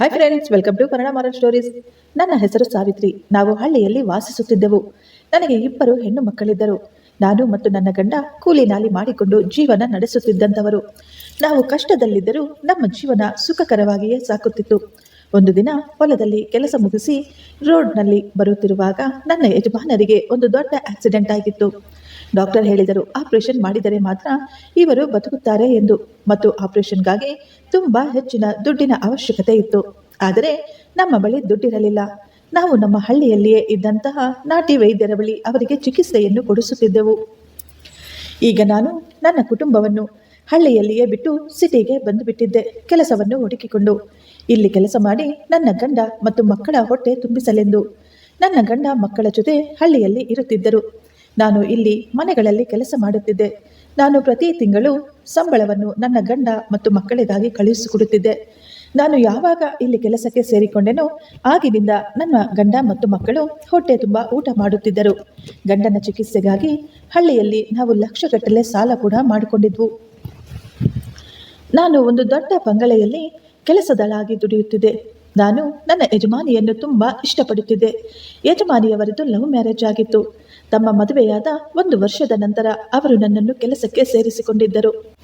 Hi friends welcome to Kannada moral stories ನನ್ನ ಹೆಸರು ಸಾವಿತ್ರಿ. ನಾವು ಹಳ್ಳಿಯಲ್ಲಿ ವಾಸಿಸುತ್ತಿದ್ದೆವು. ನನಗೆ ಇಬ್ಬರು ಹೆಣ್ಣು ಮಕ್ಕಳಿದ್ದರು. ನಾನು ಮತ್ತು ನನ್ನ ಗಂಡ ಕೂಲಿ ನಾಲಿ ಮಾಡಿಕೊಂಡು ಜೀವನ ನಡೆಸುತ್ತಿದ್ದಂಥವರು. ನಾವು ಕಷ್ಟದಲ್ಲಿದ್ದರೂ ನಮ್ಮ ಜೀವನ ಸುಖಕರವಾಗಿಯೇ ಸಾಕುತ್ತಿತ್ತು. ಒಂದು ದಿನ ಹೊಲದಲ್ಲಿ ಕೆಲಸ ಮುಗಿಸಿ ರೋಡ್ನಲ್ಲಿ ಬರುತ್ತಿರುವಾಗ ನನ್ನ ಯಜಮಾನರಿಗೆ ಒಂದು ದೊಡ್ಡ ಆಕ್ಸಿಡೆಂಟ್ ಆಗಿತ್ತು. ಡಾಕ್ಟರ್ ಹೇಳಿದರು ಆಪರೇಷನ್ ಮಾಡಿದರೆ ಮಾತ್ರ ಇವರು ಬದುಕುತ್ತಾರೆ ಎಂದು. ಮತ್ತು ಆಪರೇಷನ್ಗಾಗಿ ತುಂಬ ಹೆಚ್ಚಿನ ದುಡ್ಡಿನ ಅವಶ್ಯಕತೆ ಇತ್ತು. ಆದರೆ ನಮ್ಮ ಬಳಿ ದುಡ್ಡಿರಲಿಲ್ಲ. ನಾವು ನಮ್ಮ ಹಳ್ಳಿಯಲ್ಲಿಯೇ ಇದ್ದಂತಹ ನಾಟಿ ವೈದ್ಯರ ಬಳಿ ಅವರಿಗೆ ಚಿಕಿತ್ಸೆಯನ್ನು ಕೊಡಿಸುತ್ತಿದ್ದೆವು. ಈಗ ನಾನು ನನ್ನ ಕುಟುಂಬವನ್ನು ಹಳ್ಳಿಯಲ್ಲಿಯೇ ಬಿಟ್ಟು ಸಿಟಿಗೆ ಬಂದುಬಿಟ್ಟಿದ್ದೆ. ಕೆಲಸವನ್ನು ಹುಡುಕಿಕೊಂಡು. ಇಲ್ಲಿ ಕೆಲಸ ಮಾಡಿ ನನ್ನ ಗಂಡ ಮತ್ತು ಮಕ್ಕಳ ಹೊಟ್ಟೆ ತುಂಬಿಸಲೆಂದು. ನನ್ನ ಗಂಡ ಮಕ್ಕಳ ಜೊತೆ ಹಳ್ಳಿಯಲ್ಲಿ ಇರುತ್ತಿದ್ದರು. ನಾನು ಇಲ್ಲಿ ಮನೆಗಳಲ್ಲಿ ಕೆಲಸ ಮಾಡುತ್ತಿದ್ದೆ. ನಾನು ಪ್ರತಿ ತಿಂಗಳು ಸಂಬಳವನ್ನು ನನ್ನ ಗಂಡ ಮತ್ತು ಮಕ್ಕಳಿಗಾಗಿ ಕಳುಹಿಸಿಕೊಡುತ್ತಿದ್ದೆ. ನಾನು ಯಾವಾಗ ಇಲ್ಲಿ ಕೆಲಸಕ್ಕೆ ಸೇರಿಕೊಂಡೆನೋ ಆಗಿನಿಂದ ನನ್ನ ಗಂಡ ಮತ್ತು ಮಕ್ಕಳು ಹೊಟ್ಟೆ ತುಂಬ ಊಟ ಮಾಡುತ್ತಿದ್ದರು. ಗಂಡನ ಚಿಕಿತ್ಸೆಗಾಗಿ ಹಳ್ಳಿಯಲ್ಲಿ ನಾವು ಲಕ್ಷಗಟ್ಟಲೆ ಸಾಲ ಕೂಡ ಮಾಡಿಕೊಂಡಿದ್ವು. ನಾನು ಒಂದು ದೊಡ್ಡ ಬಂಗಲೆಯಲ್ಲಿ ಕೆಲಸದಳಾಗಿ ದುಡಿಯುತ್ತಿದ್ದೆ. ನಾನು ನನ್ನ ಯಜಮಾನಿಯನ್ನು ತುಂಬ ಇಷ್ಟಪಡುತ್ತಿದ್ದೆ. ಯಜಮಾನಿಯವರದು ಲವ್ ಮ್ಯಾರೇಜ್ ಆಗಿತ್ತು. ತಮ್ಮ ಮದುವೆಯಾದ ಒಂದು ವರ್ಷದ ನಂತರ ಅವರು ನನ್ನನ್ನು ಕೆಲಸಕ್ಕೆ ಸೇರಿಸಿಕೊಂಡಿದ್ದರು.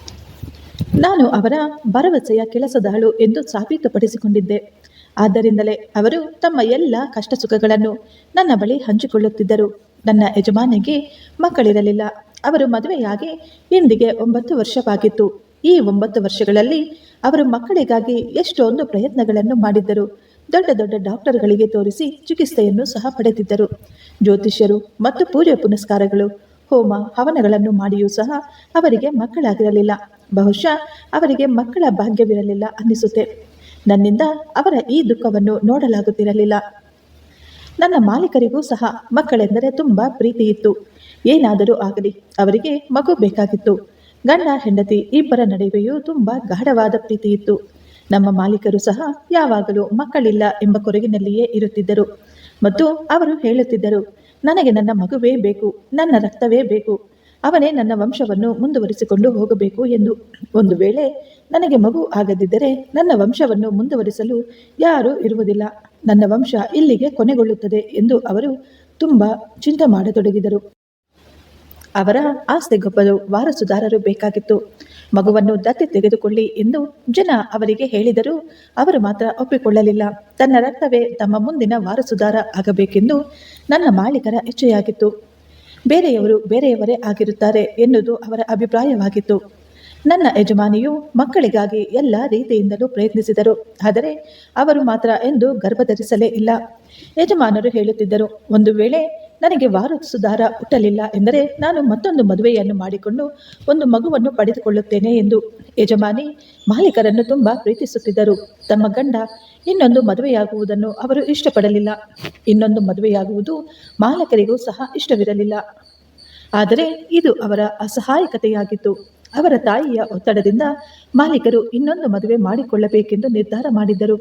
ನಾನು ಅವರ ಭರವಸೆಯ ಕೆಲಸದಾಳು ಎಂದು ಸಾಬೀತುಪಡಿಸಿಕೊಂಡಿದ್ದೆ. ಆದ್ದರಿಂದಲೇ ಅವರು ತಮ್ಮ ಎಲ್ಲ ಕಷ್ಟ ಸುಖಗಳನ್ನು ನನ್ನ ಬಳಿ ಹಂಚಿಕೊಳ್ಳುತ್ತಿದ್ದರು. ನನ್ನ ಯಜಮಾನಿಗೆ ಮಕ್ಕಳಿರಲಿಲ್ಲ. ಅವರು ಮದುವೆಯಾಗಿ ಇಂದಿಗೆ ಒಂಬತ್ತು ವರ್ಷವಾಗಿತ್ತು. ಈ ಒಂಬತ್ತು ವರ್ಷಗಳಲ್ಲಿ ಅವರು ಮಕ್ಕಳಿಗಾಗಿ ಎಷ್ಟೊಂದು ಪ್ರಯತ್ನಗಳನ್ನು ಮಾಡಿದ್ದರು. ದೊಡ್ಡ ದೊಡ್ಡ ಡಾಕ್ಟರ್ಗಳಿಗೆ ತೋರಿಸಿ ಚಿಕಿತ್ಸೆಯನ್ನು ಸಹ ಪಡೆದಿದ್ದರು. ಜ್ಯೋತಿಷ್ಯರು ಮತ್ತು ಪೂಜೆ ಪುನಸ್ಕಾರಗಳು, ಹೋಮ, ಹವನಗಳನ್ನು ಮಾಡಿಯೂ ಸಹ ಅವರಿಗೆ ಮಕ್ಕಳಾಗಿರಲಿಲ್ಲ. ಬಹುಶಃ ಅವರಿಗೆ ಮಕ್ಕಳ ಭಾಗ್ಯವಿರಲಿಲ್ಲ ಅನ್ನಿಸುತ್ತೆ. ನನ್ನಿಂದ ಅವರ ಈ ದುಃಖವನ್ನು ನೋಡಲಾಗುತ್ತಿರಲಿಲ್ಲ. ನನ್ನ ಮಾಲೀಕರಿಗೂ ಸಹ ಮಕ್ಕಳೆಂದರೆ ತುಂಬ ಪ್ರೀತಿ ಇತ್ತು ಏನಾದರೂ ಆಗಲಿ, ಅವರಿಗೆ ಮಗು ಬೇಕಾಗಿತ್ತು. ಗಂಡ, ಹೆಂಡತಿ ಇಬ್ಬರ ನಡುವೆಯೂ ತುಂಬ ಗಾಢವಾದ ಪ್ರೀತಿ ಇತ್ತು ನಮ್ಮ ಮಾಲೀಕರು ಸಹ ಯಾವಾಗಲೂ ಮಕ್ಕಳಿಲ್ಲ ಎಂಬ ಕೊರಗಿನಲ್ಲಿಯೇ ಇರುತ್ತಿದ್ದರು. ಮತ್ತು ಅವರು ಹೇಳುತ್ತಿದ್ದರು, ನನಗೆ ನನ್ನ ಮಗುವೇ ಬೇಕು, ನನ್ನ ರಕ್ತವೇ ಬೇಕು, ಅವನೇ ನನ್ನ ವಂಶವನ್ನು ಮುಂದುವರಿಸಿಕೊಂಡು ಹೋಗಬೇಕು ಎಂದು. ಒಂದು ವೇಳೆ ನನಗೆ ಮಗು ಆಗದಿದ್ದರೆ ನನ್ನ ವಂಶವನ್ನು ಮುಂದುವರಿಸಲು ಯಾರೂ ಇರುವುದಿಲ್ಲ. ನನ್ನ ವಂಶ ಇಲ್ಲಿಗೆ ಕೊನೆಗೊಳ್ಳುತ್ತದೆ ಎಂದು ಅವರು ತುಂಬ ಚಿಂತೆ ಮಾಡತೊಡಗಿದರು. ಅವರ ಆಸ್ತಿಗೊಬ್ಬರು ವಾರಸುದಾರರು ಬೇಕಾಗಿತ್ತು. ಮಗುವನ್ನು ದತ್ತಿ ತೆಗೆದುಕೊಳ್ಳಿ ಎಂದು ಜನ ಅವರಿಗೆ ಹೇಳಿದರೂ ಅವರು ಮಾತ್ರ ಒಪ್ಪಿಕೊಳ್ಳಲಿಲ್ಲ. ತನ್ನ ರಕ್ತವೇ ತಮ್ಮ ಮುಂದಿನ ವಾರಸುದಾರ ಆಗಬೇಕೆಂದು ನನ್ನ ಮಾಲೀಕರ ಇಚ್ಛೆಯಾಗಿತ್ತು. ಬೇರೆಯವರು ಬೇರೆಯವರೇ ಆಗಿರುತ್ತಾರೆ ಎನ್ನುವುದು ಅವರ ಅಭಿಪ್ರಾಯವಾಗಿತ್ತು. ನನ್ನ ಯಜಮಾನಿಯು ಮಕ್ಕಳಿಗಾಗಿ ಎಲ್ಲ ರೀತಿಯಿಂದಲೂ ಪ್ರಯತ್ನಿಸಿದರು. ಆದರೆ ಅವರು ಮಾತ್ರ ಎಂದು ಗರ್ಭಧರಿಸಲೇ ಇಲ್ಲ. ಯಜಮಾನರು ಹೇಳುತ್ತಿದ್ದರು, ಒಂದು ವೇಳೆ ನನಗೆ ವಾರಸುದಾರ ಹುಟ್ಟಲಿಲ್ಲ ಎಂದರೆ ನಾನು ಮತ್ತೊಂದು ಮದುವೆಯನ್ನು ಮಾಡಿಕೊಂಡು ಒಂದು ಮಗುವನ್ನು ಪಡೆದುಕೊಳ್ಳುತ್ತೇನೆ ಎಂದು ಯಜಮಾನಿ ಮಾಲೀಕರನ್ನು ತುಂಬ ಪ್ರೀತಿಸುತ್ತಿದ್ದರು. ತಮ್ಮ ಗಂಡ ಇನ್ನೊಂದು ಮದುವೆಯಾಗುವುದನ್ನು ಅವರು ಇಷ್ಟಪಡಲಿಲ್ಲ. ಇನ್ನೊಂದು ಮದುವೆಯಾಗುವುದು ಮಾಲಕರಿಗೂ ಸಹ ಇಷ್ಟವಿರಲಿಲ್ಲ. ಆದರೆ ಇದು ಅವರ ಅಸಹಾಯಕತೆಯಾಗಿತ್ತು. ಅವರ ತಾಯಿಯ ಒತ್ತಡದಿಂದ ಮಾಲೀಕರು ಇನ್ನೊಂದು ಮದುವೆ ಮಾಡಿಕೊಳ್ಳಬೇಕೆಂದು ನಿರ್ಧಾರ ಮಾಡಿದ್ದರು.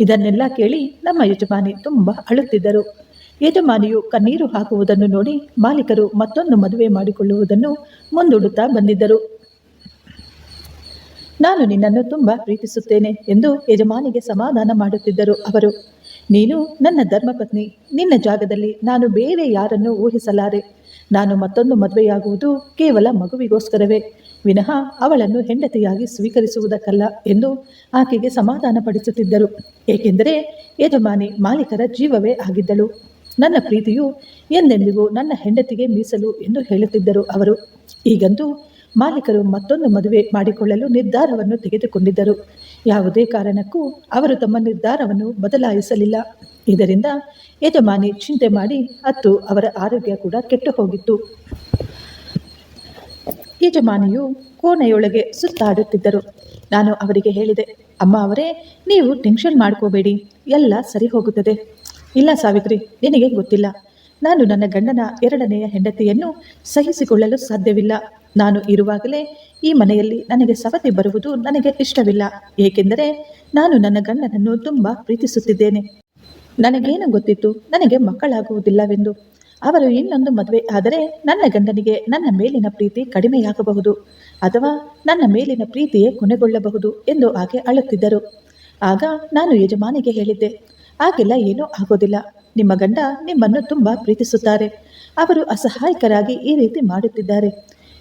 ಇದನ್ನೆಲ್ಲ ಕೇಳಿ ನಮ್ಮ ಯಜಮಾನಿ ತುಂಬ ಅಳುತ್ತಿದ್ದರು. ಯಜಮಾನಿಯು ಕಣ್ಣೀರು ಹಾಕುವುದನ್ನು ನೋಡಿ ಮಾಲೀಕರು ಮತ್ತೊಂದು ಮದುವೆ ಮಾಡಿಕೊಳ್ಳುವುದನ್ನು ಮುಂದೂಡುತ್ತಾ ಬಂದಿದ್ದರು. ನಾನು ನಿನ್ನನ್ನು ತುಂಬ ಪ್ರೀತಿಸುತ್ತೇನೆ ಎಂದು ಯಜಮಾನಿಗೆ ಸಮಾಧಾನ ಮಾಡುತ್ತಿದ್ದರು ಅವರು. ನೀನು ನನ್ನ ಧರ್ಮಪತ್ನಿ, ನಿನ್ನ ಜಾಗದಲ್ಲಿ ನಾನು ಬೇರೆ ಯಾರನ್ನು ಊಹಿಸಲಾರೆ. ನಾನು ಮತ್ತೊಂದು ಮದುವೆಯಾಗುವುದು ಕೇವಲ ಮಗುವಿಗೋಸ್ಕರವೇ. ವಿನಃ ಅವಳನ್ನು ಹೆಂಡತಿಯಾಗಿ ಸ್ವೀಕರಿಸುವುದಕ್ಕಲ್ಲ ಎಂದು ಆಕೆಗೆ ಸಮಾಧಾನ ಪಡಿಸುತ್ತಿದ್ದರು ಏಕೆಂದರೆ ಯಜಮಾನಿ ಮಾಲೀಕರ ಜೀವವೇ ಆಗಿದ್ದಳು. ನನ್ನ ಪ್ರೀತಿಯು ಎಂದೆಂದಿಗೂ ನನ್ನ ಹೆಂಡತಿಗೆ ಮೀಸಲು ಎಂದು ಹೇಳುತ್ತಿದ್ದರು ಅವರು. ಈಗಂತೂ ಮಾಲೀಕರು ಮತ್ತೊಂದು ಮದುವೆ ಮಾಡಿಕೊಳ್ಳಲು ನಿರ್ಧಾರವನ್ನು ತೆಗೆದುಕೊಂಡಿದ್ದರು. ಯಾವುದೇ ಕಾರಣಕ್ಕೂ ಅವರು ತಮ್ಮ ನಿರ್ಧಾರವನ್ನು ಬದಲಾಯಿಸಲಿಲ್ಲ. ಇದರಿಂದ ಯಜಮಾನಿ ಚಿಂತೆ ಮಾಡಿ ಅತ್ತು ಅವರ ಆರೋಗ್ಯ ಕೂಡ ಕೆಟ್ಟು ಹೋಗಿತ್ತು ಯಜಮಾನಿಯು ಕೋಣೆಯೊಳಗೆ ಸುತ್ತಾಡುತ್ತಿದ್ದರು. ನಾನು ಅವರಿಗೆ ಹೇಳಿದೆ, ಅಮ್ಮ ಅವರೇ, ನೀವು ಟೆನ್ಷನ್ ಮಾಡ್ಕೋಬೇಡಿ, ಎಲ್ಲ ಸರಿ ಹೋಗುತ್ತದೆ ಇಲ್ಲ ಸಾವಿತ್ರಿ, ನಿನಗೆ ಗೊತ್ತಿಲ್ಲ. ನಾನು ನನ್ನ ಗಂಡನ ಎರಡನೆಯ ಹೆಂಡತಿಯನ್ನು ಸಹಿಸಿಕೊಳ್ಳಲು ಸಾಧ್ಯವಿಲ್ಲ. ನಾನು ಇರುವಾಗಲೇ ಈ ಮನೆಯಲ್ಲಿ ನನಗೆ ಸವತಿ ಬರುವುದು ನನಗೆ ಇಷ್ಟವಿಲ್ಲ. ಏಕೆಂದರೆ ನಾನು ನನ್ನ ಗಂಡನನ್ನು ತುಂಬ ಪ್ರೀತಿಸುತ್ತಿದ್ದೇನೆ. ನನಗೇನು ಗೊತ್ತಿತ್ತು, ನನಗೆ ಮಕ್ಕಳಾಗುವುದಿಲ್ಲವೆಂದು. ಅವರು ಇನ್ನೊಂದು ಮದುವೆ ಆದರೆ ನನ್ನ ಗಂಡನಿಗೆ ನನ್ನ ಮೇಲಿನ ಪ್ರೀತಿ ಕಡಿಮೆಯಾಗಬಹುದು ಅಥವಾ ನನ್ನ ಮೇಲಿನ ಪ್ರೀತಿಯೇ ಕೊನೆಗೊಳ್ಳಬಹುದು ಎಂದು ಆಕೆ ಅಳುತ್ತಿದ್ದರು. ಆಗ ನಾನು ಯಜಮಾನಿಗೆ ಹೇಳಿದ್ದೆ ಹಾಗೆಲ್ಲ ಏನೂ ಆಗೋದಿಲ್ಲ. ನಿಮ್ಮ ಗಂಡ ನಿಮ್ಮನ್ನು ತುಂಬ ಪ್ರೀತಿಸುತ್ತಾರೆ. ಅವರು ಅಸಹಾಯಕರಾಗಿ ಈ ರೀತಿ ಮಾಡುತ್ತಿದ್ದಾರೆ.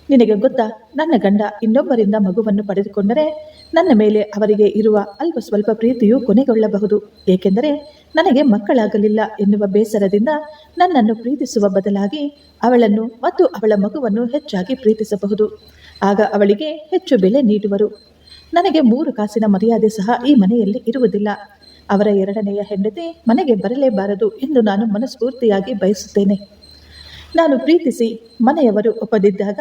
ನಿನಗೆ ಗೊತ್ತಾ, ನನ್ನ ಗಂಡ ಇನ್ನೊಬ್ಬರಿಂದ ಮಗುವನ್ನು ಪಡೆದುಕೊಂಡರೆ ನನ್ನ ಮೇಲೆ ಅವರಿಗೆ ಇರುವ ಅಲ್ಪ ಸ್ವಲ್ಪ ಪ್ರೀತಿಯು ಕೊನೆಗೊಳ್ಳಬಹುದು. ಏಕೆಂದರೆ ನನಗೆ ಮಕ್ಕಳಾಗಲಿಲ್ಲ ಎನ್ನುವ ಬೇಸರದಿಂದ ನನ್ನನ್ನು ಪ್ರೀತಿಸುವ ಬದಲಾಗಿ ಅವಳನ್ನು ಮತ್ತು ಅವಳ ಮಗುವನ್ನು ಹೆಚ್ಚಾಗಿ ಪ್ರೀತಿಸಬಹುದು. ಆಗ ಅವಳಿಗೆ ಹೆಚ್ಚು ಬೆಲೆ ನೀಡುವರು. ನನಗೆ ಮೂರು ಕಾಸಿನ ಮರ್ಯಾದೆ ಸಹ ಈ ಮನೆಯಲ್ಲಿ ಇರುವುದಿಲ್ಲ. ಅವರ ಎರಡನೆಯ ಹೆಂಡತಿ ಮನೆಗೆ ಬರಲೇಬಾರದು ಎಂದು ನಾನು ಮನಸ್ಫೂರ್ತಿಯಾಗಿ ಬಯಸುತ್ತೇನೆ. ನಾನು ಪ್ರೀತಿಸಿ ಮನೆಯವರು ಒಪ್ಪದಿದ್ದಾಗ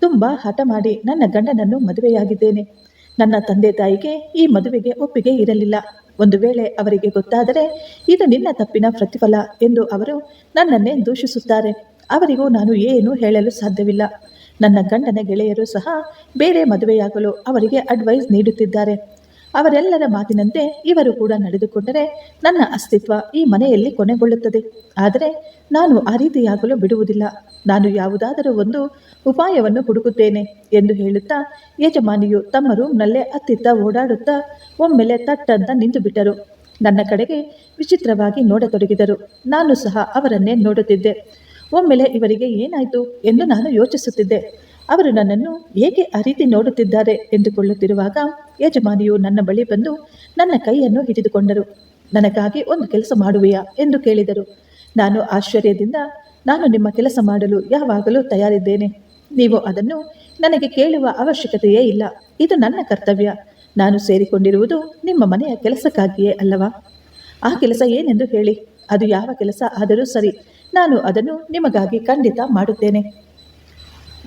ತುಂಬ ಹಠ ಮಾಡಿ ನನ್ನ ಗಂಡನನ್ನು ಮದುವೆಯಾಗಿದ್ದೇನೆ. ನನ್ನ ತಂದೆ ತಾಯಿಗೆ ಈ ಮದುವೆಗೆ ಒಪ್ಪಿಗೆ ಇರಲಿಲ್ಲ. ಒಂದು ವೇಳೆ ಅವರಿಗೆ ಗೊತ್ತಾದರೆ, ಇದು ನಿನ್ನ ತಪ್ಪಿನ ಪ್ರತಿಫಲ ಎಂದು ಅವರು ನನ್ನನ್ನೇ ದೂಷಿಸುತ್ತಾರೆ. ಅವರಿಗೂ ನಾನು ಏನೂ ಹೇಳಲು ಸಾಧ್ಯವಿಲ್ಲ. ನನ್ನ ಗಂಡನ ಗೆಳೆಯರು ಸಹ ಬೇರೆ ಮದುವೆಯಾಗಲು ಅವರಿಗೆ ಅಡ್ವೈಸ್ ನೀಡುತ್ತಿದ್ದಾರೆ. ಅವರೆಲ್ಲರ ಮಾತಿನಂತೆ ಇವರು ಕೂಡ ನಡೆದುಕೊಂಡರೆ ನನ್ನ ಅಸ್ತಿತ್ವ ಈ ಮನೆಯಲ್ಲಿ ಕೊನೆಗೊಳ್ಳುತ್ತದೆ. ಆದರೆ ನಾನು ಆ ರೀತಿಯಾಗಲು ಬಿಡುವುದಿಲ್ಲ. ನಾನು ಯಾವುದಾದರೂ ಒಂದು ಉಪಾಯವನ್ನು ಹುಡುಕುತ್ತೇನೆ ಎಂದು ಹೇಳುತ್ತಾ ಯಜಮಾನಿಯು ತಮ್ಮ ರೂಮ್ನಲ್ಲೇ ಅತ್ತಿತ್ತ ಓಡಾಡುತ್ತಾ ಒಮ್ಮೆಲೆ ತಟ್ಟಂತ ನಿಂತು ಬಿಟ್ಟರು ನನ್ನ ಕಡೆಗೆ ವಿಚಿತ್ರವಾಗಿ ನೋಡತೊಡಗಿದರು. ನಾನು ಸಹ ಅವರನ್ನೇ ನೋಡುತ್ತಿದ್ದೆ. ಒಮ್ಮೆಲೆ ಇವರಿಗೆ ಏನಾಯಿತು ಎಂದು ನಾನು ಯೋಚಿಸುತ್ತಿದ್ದೆ. ಅವರು ನನ್ನನ್ನು ಏಕೆ ಆ ರೀತಿ ನೋಡುತ್ತಿದ್ದಾರೆ ಎಂದುಕೊಳ್ಳುತ್ತಿರುವಾಗ ಯಜಮಾನಿಯು ನನ್ನ ಬಳಿ ಬಂದು ನನ್ನ ಕೈಯನ್ನು ಹಿಡಿದುಕೊಂಡರು. ನನಗಾಗಿ ಒಂದು ಕೆಲಸ ಮಾಡುವೆಯಾ ಎಂದು ಕೇಳಿದರು. ನಾನು ಆಶ್ಚರ್ಯದಿಂದ, ನಾನು ನಿಮ್ಮ ಕೆಲಸ ಮಾಡಲು ಯಾವಾಗಲೂ ತಯಾರಿದ್ದೇನೆ. ನೀವು ಅದನ್ನು ನನಗೆ ಕೇಳುವ ಅವಶ್ಯಕತೆಯೇ ಇಲ್ಲ. ಇದು ನನ್ನ ಕರ್ತವ್ಯ. ನಾನು ಸೇರಿಕೊಂಡಿರುವುದು ನಿಮ್ಮ ಮನೆಯ ಕೆಲಸಕ್ಕಾಗಿಯೇ ಅಲ್ಲವಾ? ಆ ಕೆಲಸ ಏನೆಂದು ಹೇಳಿ. ಅದು ಯಾವ ಕೆಲಸ ಆದರೂ ಸರಿ. ನಾನು ಅದನ್ನು ನಿಮಗಾಗಿ ಖಂಡಿತ ಮಾಡುತ್ತೇನೆ.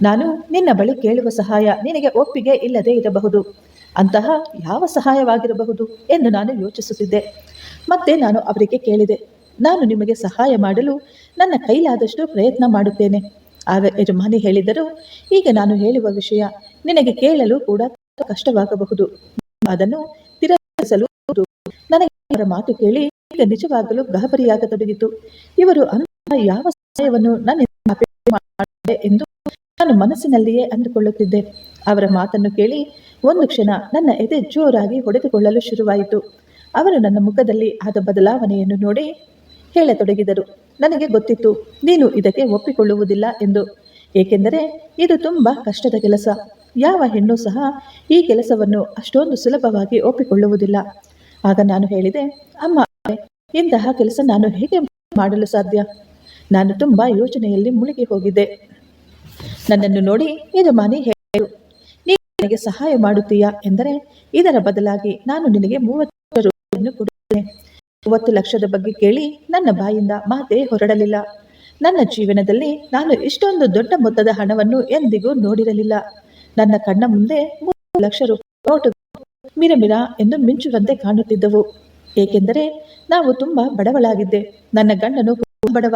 ನಾನು ನಿನ್ನ ಬಳಿ ಕೇಳುವ ಸಹಾಯ ನಿನಗೆ ಒಪ್ಪಿಗೆ ಇಲ್ಲದೆ ಇರಬಹುದು. ಅಂತಹ ಯಾವ ಸಹಾಯವಾಗಿರಬಹುದು ಎಂದು ನಾನು ಯೋಚಿಸುತ್ತಿದ್ದೆ. ಮತ್ತೆ ನಾನು ಅವರಿಗೆ ಕೇಳಿದೆ, ನಾನು ನಿಮಗೆ ಸಹಾಯ ಮಾಡಲು ನನ್ನ ಕೈಲಾದಷ್ಟು ಪ್ರಯತ್ನ ಮಾಡುತ್ತೇನೆ. ಆಗ ಯಜಮಾನಿ ಹೇಳಿದರು, ಈಗ ನಾನು ಹೇಳುವ ವಿಷಯ ನಿನಗೆ ಕೇಳಲು ಕೂಡ ಕಷ್ಟವಾಗಬಹುದು. ಅದನ್ನು ತಿರಸ್ಕರಿಸಲು ನನಗೆ ಅವರ ಮಾತು ಕೇಳಿ ಈಗ ನಿಜವಾಗಲು ಗಹಪರಿಯಾಗತೊಡಗಿತು. ಇವರು ಅಂತಹ ಯಾವ ಸಹಾಯವನ್ನು ನನ್ನ ಎಂದು ನಾನು ಮನಸ್ಸಿನಲ್ಲಿಯೇ ಅಂದುಕೊಳ್ಳುತ್ತಿದ್ದೆ. ಅವರ ಮಾತನ್ನು ಕೇಳಿ ಒಂದು ಕ್ಷಣ ನನ್ನ ಎದೆ ಜೋರಾಗಿ ಹೊಡೆದುಕೊಳ್ಳಲು ಶುರುವಾಯಿತು. ಅವರು ನನ್ನ ಮುಖದಲ್ಲಿ ಆದ ಬದಲಾವಣೆಯನ್ನು ನೋಡಿ ಹೇಳತೊಡಗಿದರು. ನನಗೆ ಗೊತ್ತಿತ್ತು, ನೀನು ಇದಕ್ಕೆ ಒಪ್ಪಿಕೊಳ್ಳುವುದಿಲ್ಲ ಎಂದು. ಏಕೆಂದರೆ ಇದು ತುಂಬ ಕಷ್ಟದ ಕೆಲಸ. ಯಾವ ಹೆಣ್ಣು ಸಹ ಈ ಕೆಲಸವನ್ನು ಅಷ್ಟೊಂದು ಸುಲಭವಾಗಿ ಒಪ್ಪಿಕೊಳ್ಳುವುದಿಲ್ಲ. ಆಗ ನಾನು ಹೇಳಿದೆ, ಅಮ್ಮ, ಇಂತಹ ಕೆಲಸ ನಾನು ಹೇಗೆ ಮಾಡಲು ಸಾಧ್ಯ? ನಾನು ತುಂಬ ಯೋಚನೆಯಲ್ಲಿ ಮುಳುಗಿ ಹೋಗಿದ್ದೆ. ನನ್ನನ್ನು ನೋಡಿ ಯಜಮಾನಿ ಹೇಳಿದರು ನೀನು ನನಗೆ ಸಹಾಯ ಮಾಡುತ್ತೀಯಾ? ಎಂದರೆ, ಇದರ ಬದಲಾಗಿ ನಾನು ನಿನಗೆ ಮೂವತ್ತು ರೂಪಾಯಿಯನ್ನು ಕೊಡುತ್ತೇನೆ. ಮೂವತ್ತು ಲಕ್ಷದ ಬಗ್ಗೆ ಕೇಳಿ ನನ್ನ ಬಾಯಿಂದ ಮಾತೇ ಹೊರಡಲಿಲ್ಲ. ನನ್ನ ಜೀವನದಲ್ಲಿ ನಾನು ಇಷ್ಟೊಂದು ದೊಡ್ಡ ಮೊತ್ತದ ಹಣವನ್ನು ಎಂದಿಗೂ ನೋಡಿರಲಿಲ್ಲ. ನನ್ನ ಕಣ್ಣ ಮುಂದೆ ಮೂವತ್ತು ಲಕ್ಷ ರೂಪಾಯಿ ನೋಟು ಮಿರಮಿರ ಎಂದು ಮಿಂಚುವಂತೆ ಕಾಣುತ್ತಿದ್ದವು. ಏಕೆಂದರೆ, ನಾವು ತುಂಬಾ ಬಡವಳಾಗಿದ್ದೆ. ನನ್ನ ಗಂಡನು ಬಡವ.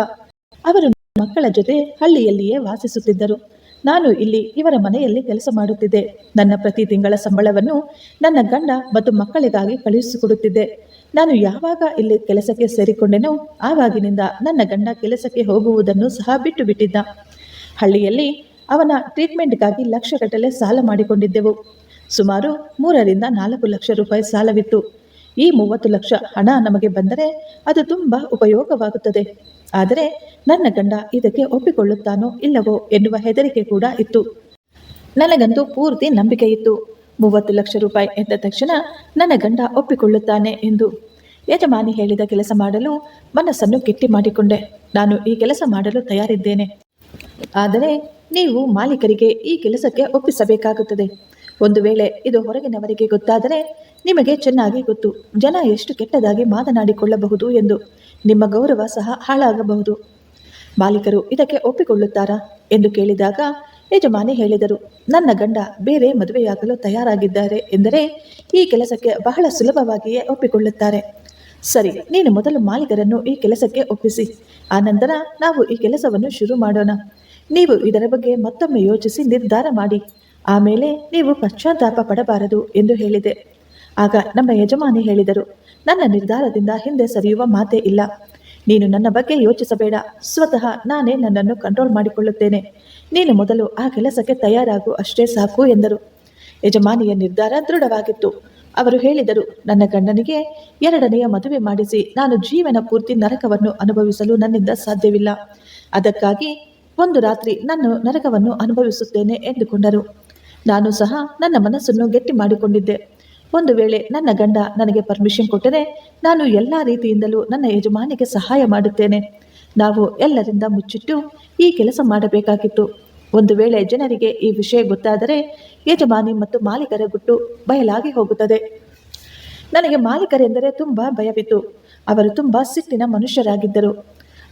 ಅವರು ಮಕ್ಕಳ ಜೊತೆ ಹಳ್ಳಿಯಲ್ಲಿಯೇ ವಾಸಿಸುತ್ತಿದ್ದರು. ನಾನು ಇಲ್ಲಿ ಇವರ ಮನೆಯಲ್ಲಿ ಕೆಲಸ ಮಾಡುತ್ತಿದ್ದೆ. ನನ್ನ ಪ್ರತಿ ತಿಂಗಳ ಸಂಬಳವನ್ನು ನನ್ನ ಗಂಡ ಮತ್ತು ಮಕ್ಕಳಿಗಾಗಿ ಕಳುಹಿಸಿಕೊಡುತ್ತಿದ್ದೆ. ನಾನು ಯಾವಾಗ ಇಲ್ಲಿ ಕೆಲಸಕ್ಕೆ ಸೇರಿಕೊಂಡೆನೋ ಆವಾಗಿನಿಂದ ನನ್ನ ಗಂಡ ಕೆಲಸಕ್ಕೆ ಹೋಗುವುದನ್ನು ಸಹ ಬಿಟ್ಟು ಬಿಟ್ಟಿದ್ದ ಹಳ್ಳಿಯಲ್ಲಿ ಅವನ ಟ್ರೀಟ್ಮೆಂಟ್ಗಾಗಿ ಲಕ್ಷಗಟ್ಟಲೆ ಸಾಲ ಮಾಡಿಕೊಂಡಿದ್ದೆವು. ಸುಮಾರು ಮೂರರಿಂದ ನಾಲ್ಕು ಲಕ್ಷ ರೂಪಾಯಿ ಸಾಲವಿತ್ತು. ಈ ಮೂವತ್ತು ಲಕ್ಷ ಹಣ ನಮಗೆ ಬಂದರೆ ಅದು ತುಂಬ ಉಪಯೋಗವಾಗುತ್ತದೆ. ಆದರೆ ನನ್ನ ಗಂಡ ಇದಕ್ಕೆ ಒಪ್ಪಿಕೊಳ್ಳುತ್ತಾನೋ ಇಲ್ಲವೋ ಎನ್ನುವ ಹೆದರಿಕೆ ಕೂಡ ಇತ್ತು. ನನಗಂತೂ ಪೂರ್ತಿ ನಂಬಿಕೆ ಇತ್ತು. ಮೂವತ್ತು ಲಕ್ಷ ರೂಪಾಯಿ ಎಂದ ತಕ್ಷಣ ನನ್ನ ಗಂಡ ಒಪ್ಪಿಕೊಳ್ಳುತ್ತಾನೆ ಎಂದು ಯಜಮಾನಿ ಹೇಳಿದ ಕೆಲಸ ಮಾಡಲು ಮನಸ್ಸನ್ನು ಗಿಟ್ಟಿ ಮಾಡಿಕೊಂಡೆ. ನಾನು ಈ ಕೆಲಸ ಮಾಡಲು ತಯಾರಿದ್ದೇನೆ. ಆದರೆ ನೀವು ಮಾಲೀಕರಿಗೆ ಈ ಕೆಲಸಕ್ಕೆ ಒಪ್ಪಿಸಬೇಕಾಗುತ್ತದೆ. ಒಂದು ವೇಳೆ ಇದು ಹೊರಗಿನವರಿಗೆ ಗೊತ್ತಾದರೆ ನಿಮಗೆ ಚೆನ್ನಾಗಿ ಗೊತ್ತು. ಜನ ಎಷ್ಟು ಕೆಟ್ಟದಾಗಿ ಮಾತನಾಡಿಕೊಳ್ಳಬಹುದು ಎಂದು ನಿಮ್ಮ ಗೌರವ ಸಹ ಹಾಳಾಗಬಹುದು. ಮಾಲೀಕರು ಇದಕ್ಕೆ ಒಪ್ಪಿಕೊಳ್ಳುತ್ತಾರಾ ಎಂದು ಕೇಳಿದಾಗ ಯಜಮಾನಿ ಹೇಳಿದರು, ನನ್ನ ಗಂಡ ಬೇರೆ ಮದುವೆಯಾಗಲು ತಯಾರಾಗಿದ್ದಾರೆ ಎಂದರೆ ಈ ಕೆಲಸಕ್ಕೆ ಬಹಳ ಸುಲಭವಾಗಿಯೇ ಒಪ್ಪಿಕೊಳ್ಳುತ್ತಾರೆ. ಸರಿ, ನೀನು ಮೊದಲು ಮಾಲೀಕರನ್ನು ಈ ಕೆಲಸಕ್ಕೆ ಒಪ್ಪಿಸಿ ಆನಂತರ ನಾವು ಈ ಕೆಲಸವನ್ನು ಶುರು ಮಾಡೋಣ. ನೀವು ಇದರ ಬಗ್ಗೆ ಮತ್ತೊಮ್ಮೆ ಯೋಚಿಸಿ ನಿರ್ಧಾರ ಮಾಡಿ. ಆಮೇಲೆ ನೀವು ಪಶ್ಚಾತ್ತಾಪ ಪಡಬಾರದು ಎಂದು ಹೇಳಿದೆ. ಆಗ ನಮ್ಮ ಯಜಮಾನಿ ಹೇಳಿದರು, ನನ್ನ ನಿರ್ಧಾರದಿಂದ ಹಿಂದೆ ಸರಿಯುವ ಮಾತೇ ಇಲ್ಲ. ನೀನು ನನ್ನ ಬಗ್ಗೆ ಯೋಚಿಸಬೇಡ, ಸ್ವತಃ ನಾನೇ ನನ್ನನ್ನು ಕಂಟ್ರೋಲ್ ಮಾಡಿಕೊಳ್ಳುತ್ತೇನೆ. ನೀನು ಮೊದಲು ಆ ಕೆಲಸಕ್ಕೆ ತಯಾರಾಗು, ಅಷ್ಟೇ ಸಾಕು ಎಂದರು. ಯಜಮಾನಿಯ ನಿರ್ಧಾರ ದೃಢವಾಗಿತ್ತು. ಅವರು ಹೇಳಿದರು, ನನ್ನ ಗಂಡನಿಗೆ ಎರಡನೆಯ ಮದುವೆ ಮಾಡಿಸಿ, ನಾನು ಜೀವನ ಪೂರ್ತಿ ನರಕವನ್ನು ಅನುಭವಿಸಲು ನನ್ನಿಂದ ಸಾಧ್ಯವಿಲ್ಲ. ಅದಕ್ಕಾಗಿ ಒಂದು ರಾತ್ರಿ ನಾನು ನರಕವನ್ನು ಅನುಭವಿಸುತ್ತೇನೆ ಎಂದುಕೊಂಡರು. ನಾನು ಸಹ ನನ್ನ ಮನಸ್ಸನ್ನು ಗಟ್ಟಿ ಮಾಡಿಕೊಂಡಿದ್ದೆ. ಒಂದು ವೇಳೆ ನನ್ನ ಗಂಡ ನನಗೆ ಪರ್ಮಿಷನ್ ಕೊಟ್ಟರೆ ನಾನು ಎಲ್ಲ ರೀತಿಯಿಂದಲೂ ನನ್ನ ಯಜಮಾನಿಗೆ ಸಹಾಯ ಮಾಡುತ್ತೇನೆ. ನಾವು ಎಲ್ಲರಿಂದ ಮುಚ್ಚಿಟ್ಟು ಈ ಕೆಲಸ ಮಾಡಬೇಕಾಗಿತ್ತು. ಒಂದು ವೇಳೆ ಜನರಿಗೆ ಈ ವಿಷಯ ಗೊತ್ತಾದರೆ ಯಜಮಾನಿ ಮತ್ತು ಮಾಲೀಕರ ಗುಟ್ಟು ಬಯಲಾಗಿ ಹೋಗುತ್ತದೆ. ನನಗೆ ಮಾಲೀಕರೆಂದರೆ ತುಂಬ ಭಯವಿತ್ತು. ಅವರು ತುಂಬ ಸಿಟ್ಟಿನ ಮನುಷ್ಯರಾಗಿದ್ದರು.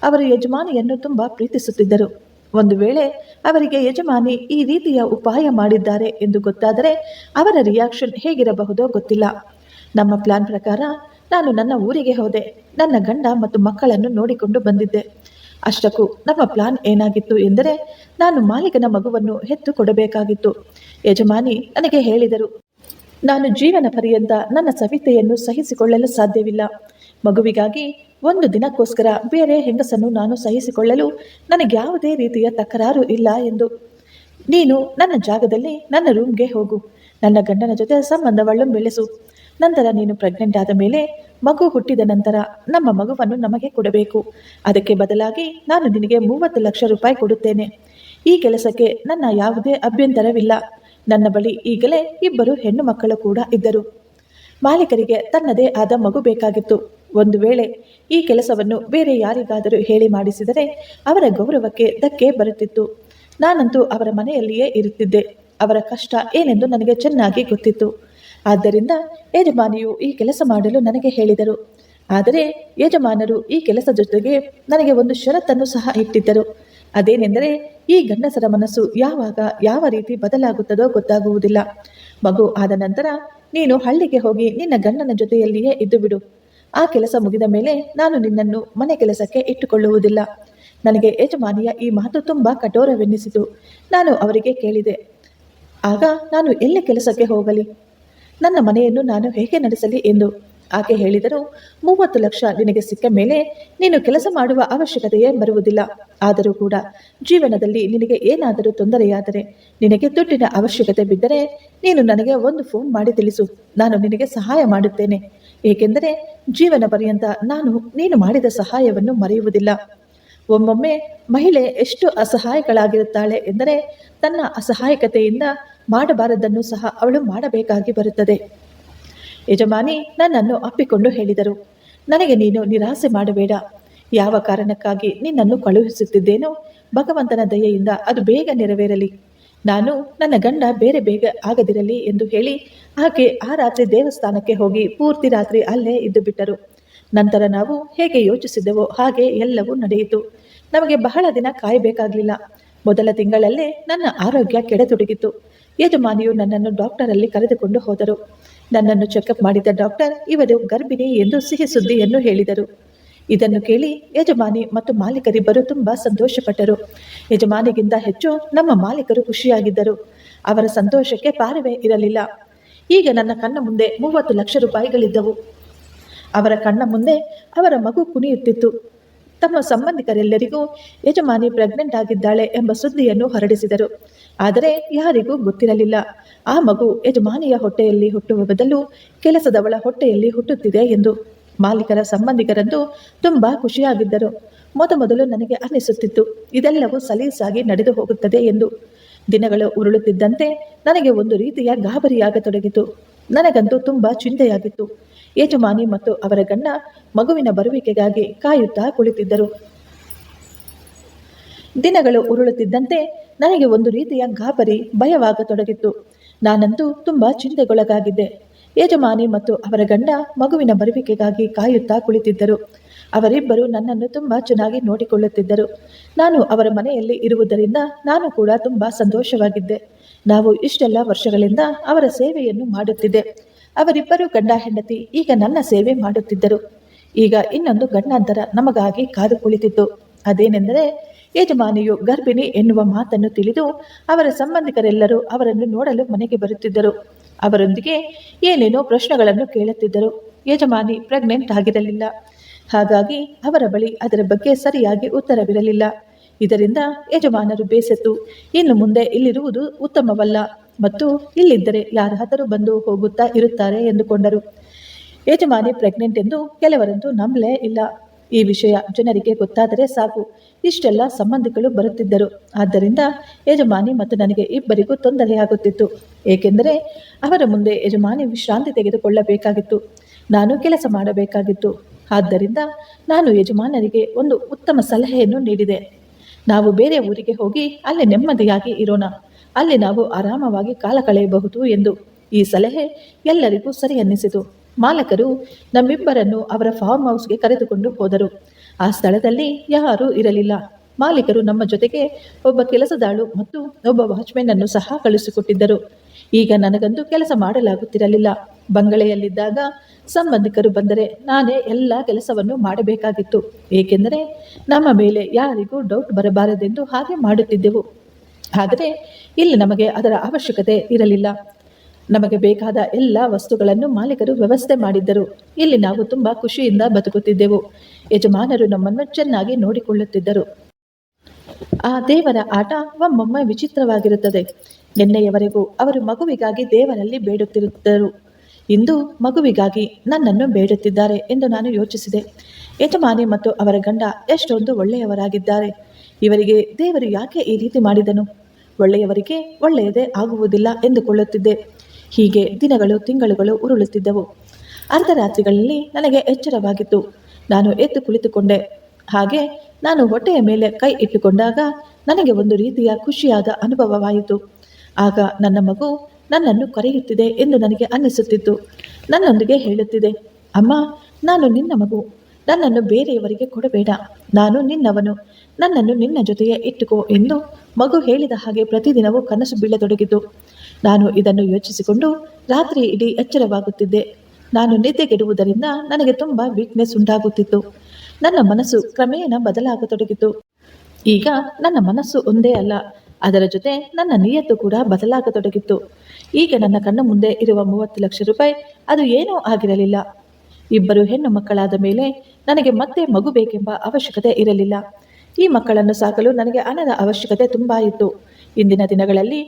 ಅವರು ಯಜಮಾನಿಯನ್ನು ತುಂಬ ಪ್ರೀತಿಸುತ್ತಿದ್ದರು. ಒಂದು ವೇಳೆ ಅವರಿಗೆ ಯಜಮಾನಿ ಈ ರೀತಿಯ ಉಪಾಯ ಮಾಡಿದ್ದಾರೆ ಎಂದು ಗೊತ್ತಾದರೆ ಅವರ ರಿಯಾಕ್ಷನ್ ಹೇಗಿರಬಹುದೋ ಗೊತ್ತಿಲ್ಲ. ನಮ್ಮ ಪ್ಲಾನ್ ಪ್ರಕಾರ ನಾನು ನನ್ನ ಊರಿಗೆ ಹೋದೆ, ನನ್ನ ಗಂಡ ಮತ್ತು ಮಕ್ಕಳನ್ನು ನೋಡಿಕೊಂಡು ಬಂದಿದ್ದೆ. ಅಷ್ಟಕ್ಕೂ ನಮ್ಮ ಪ್ಲಾನ್ ಏನಾಗಿತ್ತು ಎಂದರೆ ನಾನು ಮಾಲೀಕನ ಮಗುವನ್ನು ಹೆತ್ತು ಕೊಡಬೇಕಾಗಿತ್ತು. ಯಜಮಾನಿ ನನಗೆ ಹೇಳಿದರು, ನಾನು ಜೀವನ ಪರ್ಯಂತ ನನ್ನ ಸವಿತೆಯನ್ನು ಸಹಿಸಿಕೊಳ್ಳಲು ಸಾಧ್ಯವಿಲ್ಲ. ಮಗುವಿಗಾಗಿ ಒಂದು ದಿನಕ್ಕೋಸ್ಕರ ಬೇರೆ ಹೆಂಗಸನ್ನು ನಾನು ಸಹಿಸಿಕೊಳ್ಳಲು ನನಗೆ ಯಾವುದೇ ರೀತಿಯ ತಕರಾರು ಇಲ್ಲ ಎಂದು. ನೀನು ನನ್ನ ಜಾಗದಲ್ಲಿ ನನ್ನ ರೂಮ್ಗೆ ಹೋಗು. ನನ್ನ ಗಂಡನ ಜೊತೆ ಸಂಬಂಧವನ್ನು ಬೆಳೆಸು. ನಂತರ ನೀನು ಪ್ರೆಗ್ನೆಂಟ್ ಆದ ಮೇಲೆ ಮಗು ಹುಟ್ಟಿದ ನಂತರ ನಮ್ಮ ಮಗುವನ್ನು ನಮಗೆ ಕೊಡಬೇಕು. ಅದಕ್ಕೆ ಬದಲಾಗಿ ನಾನು ನಿನಗೆ ಮೂವತ್ತು ಲಕ್ಷ ರೂಪಾಯಿ ಕೊಡುತ್ತೇನೆ. ಈ ಕೆಲಸಕ್ಕೆ ನನ್ನ ಯಾವುದೇ ಅಭ್ಯಂತರವಿಲ್ಲ. ನನ್ನ ಬಳಿ ಈಗಲೇ ಇಬ್ಬರು ಹೆಣ್ಣು ಮಕ್ಕಳು ಕೂಡ ಇದ್ದರು. ಮಾಲೀಕರಿಗೆ ತನ್ನದೇ ಆದ ಮಗು ಬೇಕಾಗಿತ್ತು. ಒಂದು ವೇಳೆ ಈ ಕೆಲಸವನ್ನು ಬೇರೆ ಯಾರಿಗಾದರೂ ಹೇಳಿ ಮಾಡಿಸಿದರೆ ಅವರ ಗೌರವಕ್ಕೆ ಧಕ್ಕೆ ಬರುತ್ತಿತ್ತು. ನಾನಂತೂ ಅವರ ಮನೆಯಲ್ಲಿಯೇ ಇರುತ್ತಿದ್ದೆ. ಅವರ ಕಷ್ಟ ಏನೆಂದು ನನಗೆ ಚೆನ್ನಾಗಿ ಗೊತ್ತಿತ್ತು. ಆದ್ದರಿಂದ ಯಜಮಾನಿಯು ಈ ಕೆಲಸ ಮಾಡಲು ನನಗೆ ಹೇಳಿದರು. ಆದರೆ ಯಜಮಾನರು ಈ ಕೆಲಸ ಜೊತೆಗೆ ನನಗೆ ಒಂದು ಷರತ್ತನ್ನು ಸಹ ಇಟ್ಟಿದ್ದರು. ಅದೇನೆಂದರೆ ಈ ಗಂಡಸರ ಮನಸ್ಸು ಯಾವಾಗ ಯಾವ ರೀತಿ ಬದಲಾಗುತ್ತದೋ ಗೊತ್ತಾಗುವುದಿಲ್ಲ. ಮಗು ಆದ ನಂತರ ನೀನು ಹಳ್ಳಿಗೆ ಹೋಗಿ ನಿನ್ನ ಗಂಡನ ಜೊತೆಯಲ್ಲಿಯೇ ಇದ್ದು ಬಿಡು. ಆ ಕೆಲಸ ಮುಗಿದ ಮೇಲೆ ನಾನು ನಿನ್ನನ್ನು ಮನೆ ಕೆಲಸಕ್ಕೆ ಇಟ್ಟುಕೊಳ್ಳುವುದಿಲ್ಲ. ನನಗೆ ಯಜಮಾನಿಯ ಈ ಮಾತು ತುಂಬ ಕಠೋರವೆನ್ನಿಸಿತು. ನಾನು ಅವರಿಗೆ ಕೇಳಿದೆ, ಆಗ ನಾನು ಎಲ್ಲಿ ಕೆಲಸಕ್ಕೆ ಹೋಗಲಿ? ನನ್ನ ಮನೆಯನ್ನು ನಾನು ಹೇಗೆ ನಡೆಸಲಿ ಎಂದು? ಆಕೆ ಹೇಳಿದರು, ಮೂವತ್ತು ಲಕ್ಷ ನಿನಗೆ ಸಿಕ್ಕ ಮೇಲೆ ನೀನು ಕೆಲಸ ಮಾಡುವ ಅವಶ್ಯಕತೆಯೇ ಬರುವುದಿಲ್ಲ. ಆದರೂ ಕೂಡ ಜೀವನದಲ್ಲಿ ನಿನಗೆ ಏನಾದರೂ ತೊಂದರೆಯಾದರೆ, ನಿನಗೆ ದುಡ್ಡಿನ ಅವಶ್ಯಕತೆ ಬಿದ್ದರೆ ನೀನು ನನಗೆ ಒಂದು ಫೋನ್ ಮಾಡಿ ತಿಳಿಸು. ನಾನು ನಿನಗೆ ಸಹಾಯ ಮಾಡುತ್ತೇನೆ. ಏಕೆಂದರೆ ಜೀವನ ಪರ್ಯಂತ ನಾನು ನೀನು ಮಾಡಿದ ಸಹಾಯವನ್ನು ಮರೆಯುವುದಿಲ್ಲ. ಒಮ್ಮೊಮ್ಮೆ ಮಹಿಳೆ ಎಷ್ಟು ಅಸಹಾಯಕಳಾಗಿರುತ್ತಾಳೆ ಎಂದರೆ ತನ್ನ ಅಸಹಾಯಕತೆಯಿಂದ ಮಾಡಬಾರದನ್ನು ಸಹ ಅವಳು ಮಾಡಬೇಕಾಗಿ ಬರುತ್ತದೆ. ಯಜಮಾನಿ ನನ್ನನ್ನು ಅಪ್ಪಿಕೊಂಡು ಹೇಳಿದರು, ನನಗೆ ನೀನು ನಿರಾಸೆ ಮಾಡಬೇಡ. ಯಾವ ಕಾರಣಕ್ಕಾಗಿ ನಿನ್ನನ್ನು ಕಳುಹಿಸುತ್ತಿದ್ದೇನೋ ಭಗವಂತನ ದಯೆಯಿಂದ ಅದು ಬೇಗ ನೆರವೇರಲಿ. ನಾನು ನನ್ನ ಗಂಡ ಬೇರೆ ಬೇಗ ಆಗದಿರಲಿ ಎಂದು ಹೇಳಿ ಆಕೆ ಆ ರಾತ್ರಿ ದೇವಸ್ಥಾನಕ್ಕೆ ಹೋಗಿ ಪೂರ್ತಿ ರಾತ್ರಿ ಅಲ್ಲೇ ಇದ್ದು ಬಿಟ್ಟರು. ನಂತರ ನಾವು ಹೇಗೆ ಯೋಚಿಸಿದ್ದೆವೋ ಹಾಗೆ ಎಲ್ಲವೂ ನಡೆಯಿತು. ನಮಗೆ ಬಹಳ ದಿನ ಕಾಯಬೇಕಾಗಲಿಲ್ಲ. ಮೊದಲ ತಿಂಗಳಲ್ಲೇ ನನ್ನ ಆರೋಗ್ಯ ಕೆಡತೊಡಗಿತು ಯಜಮಾನಿಯು ನನ್ನನ್ನು ಡಾಕ್ಟರಲ್ಲಿ ಕರೆದುಕೊಂಡು ಹೋದರು. ನನ್ನನ್ನು ಚೆಕಪ್ ಮಾಡಿದ ಡಾಕ್ಟರ್ ಇವರು ಗರ್ಭಿಣಿ ಎಂದು ಸಿಹಿ ಸುದ್ದಿಯನ್ನು ಹೇಳಿದರು. ಇದನ್ನು ಕೇಳಿ ಯಜಮಾನಿ ಮತ್ತು ಮಾಲೀಕರಿಬ್ಬರು ತುಂಬ ಸಂತೋಷಪಟ್ಟರು. ಯಜಮಾನಿಗಿಂತ ಹೆಚ್ಚು ನಮ್ಮ ಮಾಲೀಕರು ಖುಷಿಯಾಗಿದ್ದರು. ಅವರ ಸಂತೋಷಕ್ಕೆ ಪಾರವೇ ಇರಲಿಲ್ಲ. ಈಗ ನನ್ನ ಕಣ್ಣ ಮುಂದೆ ಮೂವತ್ತು ಲಕ್ಷ ರೂಪಾಯಿಗಳಿದ್ದವು. ಅವರ ಕಣ್ಣ ಮುಂದೆ ಅವರ ಮಗು ಕುಣಿಯುತ್ತಿತ್ತು. ತಮ್ಮ ಸಂಬಂಧಿಕರೆಲ್ಲರಿಗೂ ಯಜಮಾನಿ ಪ್ರೆಗ್ನೆಂಟ್ ಆಗಿದ್ದಾಳೆ ಎಂಬ ಸುದ್ದಿಯನ್ನು ಹೊರಡಿಸಿದರು. ಆದರೆ ಯಾರಿಗೂ ಗೊತ್ತಿರಲಿಲ್ಲ. ಆ ಮಗು ಯಜಮಾನಿಯ ಹೊಟ್ಟೆಯಲ್ಲಿ ಹುಟ್ಟುವ ಬದಲು ಕೆಲಸದವಳ ಹೊಟ್ಟೆಯಲ್ಲಿ ಹುಟ್ಟುತ್ತಿದೆ ಎಂದು. ಮಾಲೀಕರ ಸಂಬಂಧಿಕರಂತೂ ತುಂಬಾ ಖುಷಿಯಾಗಿದ್ದರು. ಮೊದಮೊದಲು ನನಗೆ ಅನ್ನಿಸುತ್ತಿತ್ತು, ಇದೆಲ್ಲವೂ ಸಲೀಸಾಗಿ ನಡೆದು ಹೋಗುತ್ತದೆ ಎಂದು. ದಿನಗಳು ಉರುಳುತ್ತಿದ್ದಂತೆ ನನಗೆ ಒಂದು ರೀತಿಯ ಗಾಬರಿಯಾಗತೊಡಗಿತು. ನನಗಂತೂ ತುಂಬಾ ಚಿಂತೆಯಾಗಿತ್ತು. ಯಜಮಾನಿ ಮತ್ತು ಅವರ ಗಂಡ ಮಗುವಿನ ಬರುವಿಕೆಗಾಗಿ ಕಾಯುತ್ತಾ ಕುಳಿತಿದ್ದರು. ದಿನಗಳು ಉರುಳುತ್ತಿದ್ದಂತೆ ನನಗೆ ಒಂದು ರೀತಿಯ ಗಾಬರಿ, ಭಯವಾಗತೊಡಗಿತ್ತು. ನಾನಂತೂ ತುಂಬಾ ಚಿಂತೆಗೊಳಗಾಗಿದ್ದೆ. ಯಜಮಾನಿ ಮತ್ತು ಅವರ ಗಂಡ ಮಗುವಿನ ಬರುವಿಕೆಗಾಗಿ ಕಾಯುತ್ತಾ ಕುಳಿತಿದ್ದರು. ಅವರಿಬ್ಬರು ನನ್ನನ್ನು ತುಂಬಾ ಚೆನ್ನಾಗಿ ನೋಡಿಕೊಳ್ಳುತ್ತಿದ್ದರು. ನಾನು ಅವರ ಮನೆಯಲ್ಲಿ ಇರುವುದರಿಂದ ನಾನು ಕೂಡ ತುಂಬಾ ಸಂತೋಷವಾಗಿದ್ದೆ. ನಾವು ಇಷ್ಟೆಲ್ಲ ವರ್ಷಗಳಿಂದ ಅವರ ಸೇವೆಯನ್ನು ಮಾಡುತ್ತಿದ್ದೆ. ಅವರಿಬ್ಬರು ಗಂಡ ಹೆಂಡತಿ ಈಗ ನನ್ನ ಸೇವೆ ಮಾಡುತ್ತಿದ್ದರು. ಈಗ ಇನ್ನೊಂದು ಗಂಡಾಂತರ ನಮಗಾಗಿ ಕಾದು ಕುಳಿತಿತ್ತು. ಅದೇನೆಂದರೆ ಯಜಮಾನಿಯು ಗರ್ಭಿಣಿ ಎನ್ನುವ ಮಾತನ್ನು ತಿಳಿದು ಅವರ ಸಂಬಂಧಿಕರೆಲ್ಲರೂ ಅವರನ್ನು ನೋಡಲು ಮನೆಗೆ ಬರುತ್ತಿದ್ದರು. ಅವರೊಂದಿಗೆ ಏನೇನೋ ಪ್ರಶ್ನೆಗಳನ್ನು ಕೇಳುತ್ತಿದ್ದರು. ಯಜಮಾನಿ ಪ್ರೆಗ್ನೆಂಟ್ ಆಗಿರಲಿಲ್ಲ. ಹಾಗಾಗಿ ಅವರ ಬಳಿ ಅದರ ಬಗ್ಗೆ ಸರಿಯಾಗಿ ಉತ್ತರವಿರಲಿಲ್ಲ. ಇದರಿಂದ ಯಜಮಾನರು ಬೇಸತ್ತು. ಇನ್ನು ಮುಂದೆ ಇಲ್ಲಿರುವುದು ಉತ್ತಮವಲ್ಲ ಮತ್ತು ಇಲ್ಲಿದ್ದರೆ ಯಾರಾದರೂ ಬಂದು ಹೋಗುತ್ತಾ ಇರುತ್ತಾರೆ ಎಂದುಕೊಂಡರು. ಯಜಮಾನಿ ಪ್ರೆಗ್ನೆಂಟ್ ಎಂದು ಕೆಲವರಂತೂ ನಂಬಲೇ ಇಲ್ಲ. ಈ ವಿಷಯ ಜನರಿಗೆ ಗೊತ್ತಾದರೆ ಸಾಕು. ಇಷ್ಟೆಲ್ಲ ಸಂಬಂಧಿಗಳು ಬರುತ್ತಿದ್ದರು. ಆದ್ದರಿಂದ ಯಜಮಾನಿ ಮತ್ತು ನನಗೆ ಇಬ್ಬರಿಗೂ ತೊಂದರೆಯಾಗುತ್ತಿತ್ತು ಏಕೆಂದರೆ ಅವರ ಮುಂದೆ ಯಜಮಾನಿ ವಿಶ್ರಾಂತಿ ತೆಗೆದುಕೊಳ್ಳಬೇಕಾಗಿತ್ತು. ನಾನು ಕೆಲಸ ಮಾಡಬೇಕಾಗಿತ್ತು. ಆದ್ದರಿಂದ ನಾನು ಯಜಮಾನರಿಗೆ ಒಂದು ಉತ್ತಮ ಸಲಹೆಯನ್ನು ನೀಡಿದೆ. ನಾವು ಬೇರೆ ಊರಿಗೆ ಹೋಗಿ ಅಲ್ಲಿ ನೆಮ್ಮದಿಯಾಗಿ ಇರೋಣ. ಅಲ್ಲಿ ನಾವು ಆರಾಮವಾಗಿ ಕಾಲ ಕಳೆಯಬಹುದು ಎಂದು ಈ ಸಲಹೆ ಎಲ್ಲರಿಗೂ ಸರಿ ಅನ್ನಿಸಿತು ಮಾಲಕರು ನಮ್ಮಿಬ್ಬರನ್ನು ಅವರ ಫಾರ್ಮ್ ಹೌಸ್ಗೆ ಕರೆದುಕೊಂಡು ಹೋದರು. ಆ ಸ್ಥಳದಲ್ಲಿ ಯಾರೂ ಇರಲಿಲ್ಲ. ಮಾಲೀಕರು ನಮ್ಮ ಜೊತೆಗೆ ಒಬ್ಬ ಕೆಲಸದಾಳು ಮತ್ತು ಒಬ್ಬ ವಾಚ್ಮೆನ್ ಅನ್ನು ಸಹ ಕಳಿಸಿಕೊಟ್ಟಿದ್ದರು ಈಗ ನನಗಂತೂ ಕೆಲಸ ಮಾಡಲಾಗುತ್ತಿರಲಿಲ್ಲ. ಬಂಗಲೆಯಲ್ಲಿದ್ದಾಗ ಸಂಬಂಧಿಕರು ಬಂದರೆ ನಾನೇ ಎಲ್ಲ ಕೆಲಸವನ್ನು ಮಾಡಬೇಕಾಗಿತ್ತು. ಏಕೆಂದರೆ ನಮ್ಮ ಮೇಲೆ ಯಾರಿಗೂ ಡೌಟ್ ಬರಬಾರದೆಂದು ಹಾಗೆ ಮಾಡುತ್ತಿದ್ದೆವು. ಆದರೆ ಇಲ್ಲಿ ನಮಗೆ ಅದರ ಅವಶ್ಯಕತೆ ಇರಲಿಲ್ಲ. ನಮಗೆ ಬೇಕಾದ ಎಲ್ಲ ವಸ್ತುಗಳನ್ನು ಮಾಲೀಕರು ವ್ಯವಸ್ಥೆ ಮಾಡಿದ್ದರು. ಇಲ್ಲಿ ನಾವು ತುಂಬ ಖುಷಿಯಿಂದ ಬದುಕುತ್ತಿದ್ದೆವು. ಯಜಮಾನರು ನಮ್ಮನ್ನು ಚೆನ್ನಾಗಿ ನೋಡಿಕೊಳ್ಳುತ್ತಿದ್ದರು. ಆ ದೇವರ ಆಟ ಒಮ್ಮೊಮ್ಮೆ ವಿಚಿತ್ರವಾಗಿರುತ್ತದೆ. ನಿನ್ನೆಯವರೆಗೂ ಅವರು ಮಗುವಿಗಾಗಿ ದೇವರಲ್ಲಿ ಬೇಡುತ್ತಿರುತ್ತಿದ್ದರು ಇಂದು ಮಗುವಿಗಾಗಿ ನನ್ನನ್ನು ಬೇಡುತ್ತಿದ್ದಾರೆ ಎಂದು ನಾನು ಯೋಚಿಸಿದೆ. ಯಜಮಾನಿ ಮತ್ತು ಅವರ ಗಂಡ ಎಷ್ಟೊಂದು ಒಳ್ಳೆಯವರಾಗಿದ್ದಾರೆ. ಇವರಿಗೆ ದೇವರು ಯಾಕೆ ಈ ರೀತಿ ಮಾಡಿದನು? ಒಳ್ಳೆಯವರಿಗೆ ಒಳ್ಳೆಯದೇ ಆಗುವುದಿಲ್ಲ ಎಂದುಕೊಳ್ಳುತ್ತಿದ್ದೆ. ಹೀಗೆ ದಿನಗಳು ತಿಂಗಳುಗಳು ಉರುಳುತ್ತಿದ್ದವು. ಅರ್ಧರಾತ್ರಿಗಳಲ್ಲಿ ನನಗೆ ಎಚ್ಚರವಾಗಿತ್ತು. ನಾನು ಎದ್ದು ಕುಳಿತುಕೊಂಡೆ. ಹಾಗೆ ನಾನು ಹೊಟ್ಟೆಯ ಮೇಲೆ ಕೈ ಇಟ್ಟುಕೊಂಡಾಗ ನನಗೆ ಒಂದು ರೀತಿಯ ಖುಷಿಯಾದ ಅನುಭವವಾಯಿತು. ಆಗ ನನ್ನ ಮಗು ನನ್ನನ್ನು ಕರೆಯುತ್ತಿದೆ ಎಂದು ನನಗೆ ಅನ್ನಿಸುತ್ತಿತ್ತು. ನನ್ನೊಂದಿಗೆ ಹೇಳುತ್ತಿದೆ, ಅಮ್ಮ, ನಾನು ನಿನ್ನ ಮಗು. ನನ್ನನ್ನು ಬೇರೆಯವರಿಗೆ ಕೊಡಬೇಡ. ನಾನು ನಿನ್ನವನು. ನನ್ನನ್ನು ನಿನ್ನ ಜೊತೆಯೇ ಇಟ್ಟುಕೋ ಎಂದು ಮಗು ಹೇಳಿದ ಹಾಗೆ ಪ್ರತಿದಿನವೂ ಕನಸು ಬೀಳತೊಡಗಿತು. ನಾನು ಇದನ್ನು ಯೋಚಿಸಿಕೊಂಡು ರಾತ್ರಿ ಇಡೀ ಎಚ್ಚರವಾಗುತ್ತಿದ್ದೆ. ನಾನು ನಿದ್ದೆಗೆಡುವುದರಿಂದ ನನಗೆ ತುಂಬ ವೀಕ್ನೆಸ್ ಉಂಟಾಗುತ್ತಿತ್ತು. ನನ್ನ ಮನಸ್ಸು ಕ್ರಮೇಣ ಬದಲಾಗತೊಡಗಿತು. ಈಗ ನನ್ನ ಮನಸ್ಸು ಒಂದೇ ಅಲ್ಲ, ಅದರ ಜೊತೆ ನನ್ನ ನಿಯತ್ತು ಕೂಡ ಬದಲಾಗತೊಡಗಿತ್ತು. ಈಗ ನನ್ನ ಕಣ್ಣ ಮುಂದೆ ಇರುವ ಮೂವತ್ತು ಲಕ್ಷ ರೂಪಾಯಿ ಅದು ಏನೂ ಆಗಿರಲಿಲ್ಲ. ಇಬ್ಬರು ಹೆಣ್ಣು ಮಕ್ಕಳಾದ ಮೇಲೆ ನನಗೆ ಮತ್ತೆ ಮಗು ಬೇಕೆಂಬ ಅವಶ್ಯಕತೆ ಇರಲಿಲ್ಲ. ಈ ಮಕ್ಕಳನ್ನು ಸಾಕಲು ನನಗೆ ಹಣದ ಅವಶ್ಯಕತೆ ತುಂಬ ಇತ್ತು. ಇಂದಿನ ದಿನಗಳಲ್ಲಿ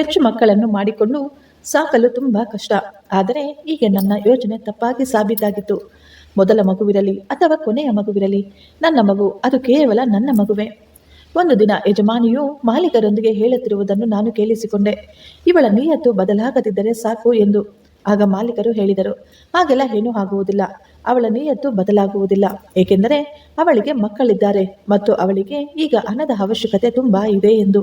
ಹೆಚ್ಚು ಮಕ್ಕಳನ್ನು ಮಾಡಿಕೊಂಡು ಸಾಕಲು ತುಂಬ ಕಷ್ಟ. ಆದರೆ ಈಗ ನನ್ನ ಯೋಜನೆ ತಪ್ಪಾಗಿ ಸಾಬೀತಾಗಿತ್ತು. ಮೊದಲ ಮಗುವಿರಲಿ ಅಥವಾ ಕೊನೆಯ ಮಗುವಿರಲಿ, ನನ್ನ ಮಗು ಅದು ಕೇವಲ ನನ್ನ ಮಗುವೆ. ಒಂದು ದಿನ ಯಜಮಾನಿಯು ಮಾಲೀಕರೊಂದಿಗೆ ಹೇಳುತ್ತಿರುವುದನ್ನು ನಾನು ಕೇಳಿಸಿಕೊಂಡೆ. ಇವಳ ನಿಯತ್ತು ಬದಲಾಗದಿದ್ದರೆ ಸಾಕು ಎಂದು. ಆಗ ಮಾಲೀಕರು ಹೇಳಿದರು, ಹಾಗೆಲ್ಲ ಏನೂ ಆಗುವುದಿಲ್ಲ. ಅವಳ ನಿಯತ್ತು ಬದಲಾಗುವುದಿಲ್ಲ. ಏಕೆಂದರೆ ಅವಳಿಗೆ ಮಕ್ಕಳಿದ್ದಾರೆ ಮತ್ತು ಅವಳಿಗೆ ಈಗ ಹಣದ ಅವಶ್ಯಕತೆ ತುಂಬ ಇದೆ ಎಂದು.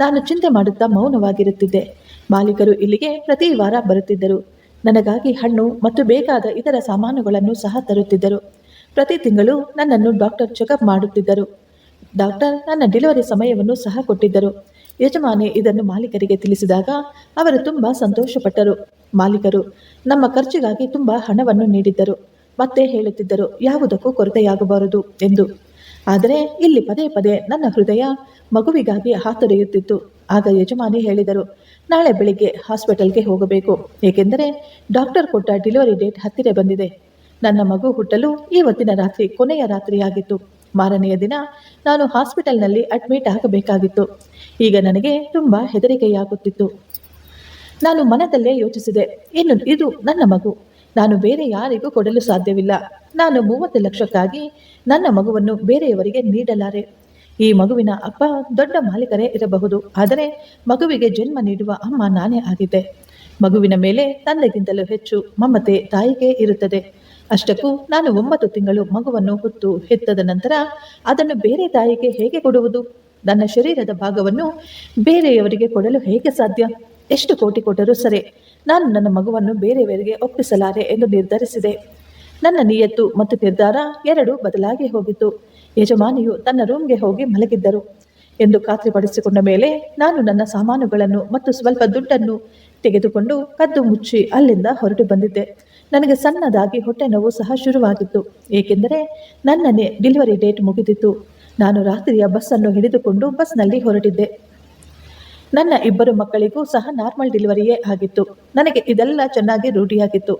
ನಾನು ಚಿಂತೆ ಮಾಡುತ್ತಾ ಮೌನವಾಗಿರುತ್ತಿದ್ದೆ. ಮಾಲೀಕರು ಇಲ್ಲಿಗೆ ಪ್ರತಿ ವಾರ ಬರುತ್ತಿದ್ದರು. ನನಗಾಗಿ ಹಣ್ಣು ಮತ್ತು ಬೇಕಾದ ಇತರ ಸಾಮಾನುಗಳನ್ನು ಸಹ ತರುತ್ತಿದ್ದರು. ಪ್ರತಿ ತಿಂಗಳು ನನ್ನನ್ನು ಡಾಕ್ಟರ್ ಚೆಕಪ್ ಮಾಡುತ್ತಿದ್ದರು. ಡಾಕ್ಟರ್ ನನ್ನ ಡೆಲಿವರಿ ಸಮಯವನ್ನು ಸಹ ಕೊಟ್ಟಿದ್ದರು. ಯಜಮಾನಿ ಇದನ್ನು ಮಾಲೀಕರಿಗೆ ತಿಳಿಸಿದಾಗ ಅವರು ತುಂಬ ಸಂತೋಷಪಟ್ಟರು. ಮಾಲೀಕರು, ನಮ್ಮ ಖರ್ಚಿಗಾಗಿ ತುಂಬ ಹಣವನ್ನು ನೀಡಿದ್ದರು. ಮತ್ತೆ ಹೇಳುತ್ತಿದ್ದರು, ಯಾವುದಕ್ಕೂ ಕೊರತೆಯಾಗಬಾರದು ಎಂದು. ಆದರೆ ಇಲ್ಲಿ ಪದೇ ಪದೇ ನನ್ನ ಹೃದಯ ಮಗುವಿಗಾಗಿ ಹಾತೊರೆಯುತ್ತಿತ್ತು. ಆಗ ಯಜಮಾನಿ ಹೇಳಿದರು, ನಾಳೆ ಬೆಳಿಗ್ಗೆ ಹಾಸ್ಪಿಟಲ್ಗೆ ಹೋಗಬೇಕು. ಏಕೆಂದರೆ ಡಾಕ್ಟರ್ ಕೊಟ್ಟ ಡೆಲಿವರಿ ಡೇಟ್ ಹತ್ತಿರ ಬಂದಿದೆ. ನನ್ನ ಮಗು ಹುಟ್ಟಲು ಇವತ್ತಿನ ರಾತ್ರಿ ಕೊನೆಯ ರಾತ್ರಿಯಾಗಿತ್ತು. ಮಾರನೆಯ ದಿನ ನಾನು ಹಾಸ್ಪಿಟಲ್ನಲ್ಲಿ ಅಡ್ಮಿಟ್ ಆಗಬೇಕಾಗಿತ್ತು. ಈಗ ನನಗೆ ತುಂಬ ಹೆದರಿಕೆಯಾಗುತ್ತಿತ್ತು. ನಾನು ಮನದಲ್ಲೇ ಯೋಚಿಸಿದೆ, ಇನ್ನು ಇದು ನನ್ನ ಮಗು. ನಾನು ಬೇರೆ ಯಾರಿಗೂ ಕೊಡಲು ಸಾಧ್ಯವಿಲ್ಲ. ನಾನು ಮೂವತ್ತು ಲಕ್ಷಕ್ಕಾಗಿ ನನ್ನ ಮಗುವನ್ನು ಬೇರೆಯವರಿಗೆ ನೀಡಲಾರೆ. ಈ ಮಗುವಿನ ಅಪ್ಪ ದೊಡ್ಡ ಮಾಲೀಕರೇ ಇರಬಹುದು. ಆದರೆ ಮಗುವಿಗೆ ಜನ್ಮ ನೀಡುವ ಅಮ್ಮ ನಾನೇ ಆಗಿದ್ದೆ. ಮಗುವಿನ ಮೇಲೆ ತಂದೆಗಿಂತಲೂ ಹೆಚ್ಚು ಮಮತೆ ತಾಯಿಗೆ ಇರುತ್ತದೆ. ಅಷ್ಟಕ್ಕೂ ನಾನು ಒಂಬತ್ತು ತಿಂಗಳು ಮಗುವನ್ನು ಹೊತ್ತು ಹೆತ್ತದ ನಂತರ ಅದನ್ನು ಬೇರೆ ತಾಯಿಗೆ ಹೇಗೆ ಕೊಡುವುದು? ನನ್ನ ಶರೀರದ ಭಾಗವನ್ನು ಬೇರೆಯವರಿಗೆ ಕೊಡಲು ಹೇಗೆ ಸಾಧ್ಯ? ಎಷ್ಟು ಕೋಟಿ ಕೊಟ್ಟರೂ ಸರಿ, ನಾನು ನನ್ನ ಮಗುವನ್ನು ಬೇರೆಯವರಿಗೆ ಒಪ್ಪಿಸಲಾರೆ ಎಂದು ನಿರ್ಧರಿಸಿದೆ. ನನ್ನ ನಿಯತ್ತು ಮತ್ತು ನಿರ್ಧಾರ ಎರಡೂ ಬದಲಾಗಿ ಹೋಗಿತ್ತು. ಯಜಮಾನಿಯು ತನ್ನ ರೂಮ್ಗೆ ಹೋಗಿ ಮಲಗಿದ್ದರು. ಎಂದು ಖಾತ್ರಿಪಡಿಸಿಕೊಂಡ ಮೇಲೆ ನಾನು ನನ್ನ ಸಾಮಾನುಗಳನ್ನು ಮತ್ತು ಸ್ವಲ್ಪ ದುಡ್ಡನ್ನು ತೆಗೆದುಕೊಂಡು ಕದ್ದು ಮುಚ್ಚಿ ಅಲ್ಲಿಂದ ಹೊರಟು ಬಂದಿದ್ದೆ. ನನಗೆ ಸಣ್ಣದಾಗಿ ಹೊಟ್ಟೆ ನೋವು ಸಹ ಶುರುವಾಗಿತ್ತು. ಏಕೆಂದರೆ ನನ್ನನ್ನೇ ಡೆಲಿವರಿ ಡೇಟ್ ಮುಗಿದಿತ್ತು. ನಾನು ರಾತ್ರಿಯ ಬಸ್ಸನ್ನು ಹಿಡಿದುಕೊಂಡು ಬಸ್ನಲ್ಲಿ ಹೊರಟಿದ್ದೆ. ನನ್ನ ಇಬ್ಬರು ಮಕ್ಕಳಿಗೂ ಸಹ ನಾರ್ಮಲ್ ಡೆಲಿವರಿಯೇ ಆಗಿತ್ತು. ನನಗೆ ಇದೆಲ್ಲ ಚೆನ್ನಾಗಿ ರೂಢಿಯಾಗಿತ್ತು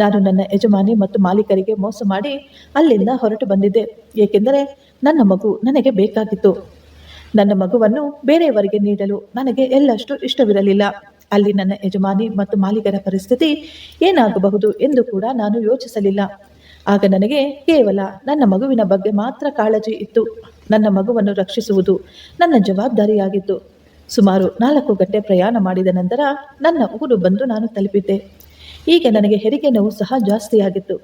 ನಾನು ನನ್ನ ಯಜಮಾನಿ ಮತ್ತು ಮಾಲೀಕರಿಗೆ ಮೋಸ ಮಾಡಿ ಅಲ್ಲಿಂದ ಹೊರಟು ಬಂದಿದ್ದೆ. ಏಕೆಂದರೆ ನನ್ನ ಮಗು ನನಗೆ ಬೇಕಾಗಿತ್ತು. ನನ್ನ ಮಗುವನ್ನು ಬೇರೆಯವರಿಗೆ ನೀಡಲು ನನಗೆ ಎಲ್ಲಷ್ಟು ಇಷ್ಟವಿರಲಿಲ್ಲ. ಅಲ್ಲಿ ನನ್ನ ಯಜಮಾನಿ ಮತ್ತು ಮಾಲೀಕರ ಪರಿಸ್ಥಿತಿ ಏನಾಗಬಹುದು ಎಂದು ಕೂಡ ನಾನು ಯೋಚಿಸಲಿಲ್ಲ. ಆಗ ನನಗೆ ಕೇವಲ ನನ್ನ ಮಗುವಿನ ಬಗ್ಗೆ ಮಾತ್ರ ಕಾಳಜಿ ಇತ್ತು. ನನ್ನ ಮಗುವನ್ನು ರಕ್ಷಿಸುವುದು ನನ್ನ ಜವಾಬ್ದಾರಿಯಾಗಿತ್ತು. ಸುಮಾರು ನಾಲ್ಕು ಗಂಟೆ ಪ್ರಯಾಣ ಮಾಡಿದ ನಂತರ ನನ್ನ ಊರು ಬಂದು ನಾನು ತಲುಪಿದ್ದೆ. ಈಗ ನನಗೆ ಹೆರಿಗೆ ನೋವು ಸಹ ಜಾಸ್ತಿಯಾಗಿತ್ತು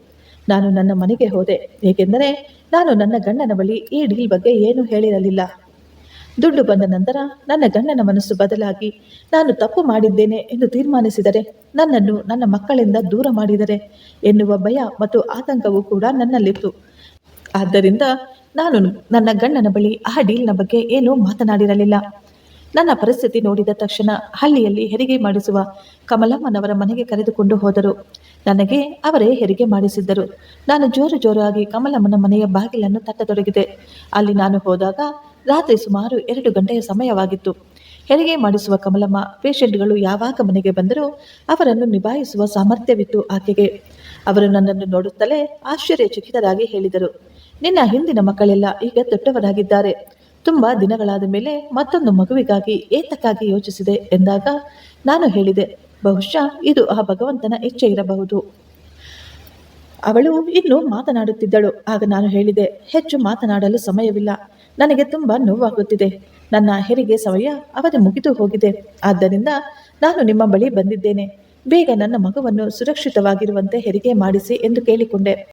ನಾನು ನನ್ನ ಮನೆಗೆ ಹೋದೆ. ಏಕೆಂದರೆ ನಾನು ನನ್ನ ಗಂಡನ ಬಳಿ ಈ ಡೀಲ್ ಬಗ್ಗೆ ಏನೂ ಹೇಳಿರಲಿಲ್ಲ. ದುಡ್ಡು ಬಂದ ನಂತರ ನನ್ನ ಗಂಡನ ಮನಸ್ಸು ಬದಲಾಗಿ ನಾನು ತಪ್ಪು ಮಾಡಿದ್ದೇನೆ ಎಂದು ತೀರ್ಮಾನಿಸಿದರೆ ನನ್ನನ್ನು ನನ್ನ ಮಕ್ಕಳಿಂದ ದೂರ ಮಾಡಿದರೆ ಎನ್ನುವ ಭಯ ಮತ್ತು ಆತಂಕವು ಕೂಡ ನನ್ನಲ್ಲಿತ್ತು. ಆದ್ದರಿಂದ ನಾನು ನನ್ನ ಗಂಡನ ಬಳಿ ಆ ಡೀಲ್ನ ಬಗ್ಗೆ ಏನೂ ಮಾತನಾಡಿರಲಿಲ್ಲ. ನನ್ನ ಪರಿಸ್ಥಿತಿ ನೋಡಿದ ತಕ್ಷಣ ಹಳ್ಳಿಯಲ್ಲಿ ಹೆರಿಗೆ ಮಾಡಿಸುವ ಕಮಲಮ್ಮನವರ ಮನೆಗೆ ಕರೆದುಕೊಂಡು ಹೋದರು. ನನಗೆ ಅವರೇ ಹೆರಿಗೆ ಮಾಡಿಸಿದ್ದರು. ನಾನು ಜೋರು ಜೋರಾಗಿ ಕಮಲಮ್ಮನ ಮನೆಯ ಬಾಗಿಲನ್ನು ತಟ್ಟತೊಡಗಿದೆ. ಅಲ್ಲಿ ನಾನು ಹೋದಾಗ ರಾತ್ರಿ ಸುಮಾರು ಎರಡು ಗಂಟೆಯ ಸಮಯವಾಗಿತ್ತು. ಹೆರಿಗೆ ಮಾಡಿಸುವ ಕಮಲಮ್ಮ ಪೇಷಂಟ್ಗಳು ಯಾವಾಗ ಮನೆಗೆ ಬಂದರೂ ಅವರನ್ನು ನಿಭಾಯಿಸುವ ಸಾಮರ್ಥ್ಯವಿತ್ತು ಆಕೆಗೆ. ಅವರು ನನ್ನನ್ನು ನೋಡುತ್ತಲೇ ಆಶ್ಚರ್ಯಚಕಿತರಾಗಿ ಹೇಳಿದರು. ನಿನ್ನ ಹಿಂದಿನ ಮಕ್ಕಳೆಲ್ಲ ಈಗ ದೊಡ್ಡವರಾಗಿದ್ದಾರೆ. ತುಂಬಾ ದಿನಗಳಾದ ಮೇಲೆ ಮತ್ತೊಂದು ಮಗುವಿಗಾಗಿ ಏತಕ್ಕಾಗಿ ಯೋಚಿಸಿದೆ ಎಂದಾಗ ನಾನು ಹೇಳಿದೆ, ಬಹುಶಃ ಇದು ಆ ಭಗವಂತನ ಇಚ್ಛೆ ಇರಬಹುದು. ಅವಳು ಇನ್ನೂ ಮಾತನಾಡುತ್ತಿದ್ದಳು. ಆಗ ನಾನು ಹೇಳಿದೆ, ಹೆಚ್ಚು ಮಾತನಾಡಲು ಸಮಯವಿಲ್ಲ. ನನಗೆ ತುಂಬಾ ನೋವಾಗುತ್ತಿದೆ. ನನ್ನ ಹೆರಿಗೆ ಸಮಯ ಅವಧಿ ಮುಗಿದು ಹೋಗಿದೆ. ಆದ್ದರಿಂದ ನಾನು ನಿಮ್ಮ ಬಳಿ ಬಂದಿದ್ದೇನೆ. ಬೇಗ ನನ್ನ ಮಗುವನ್ನು ಸುರಕ್ಷಿತವಾಗಿರುವಂತೆ ಹೆರಿಗೆ ಮಾಡಿಸಿ ಎಂದು ಕೇಳಿಕೊಂಡೆ.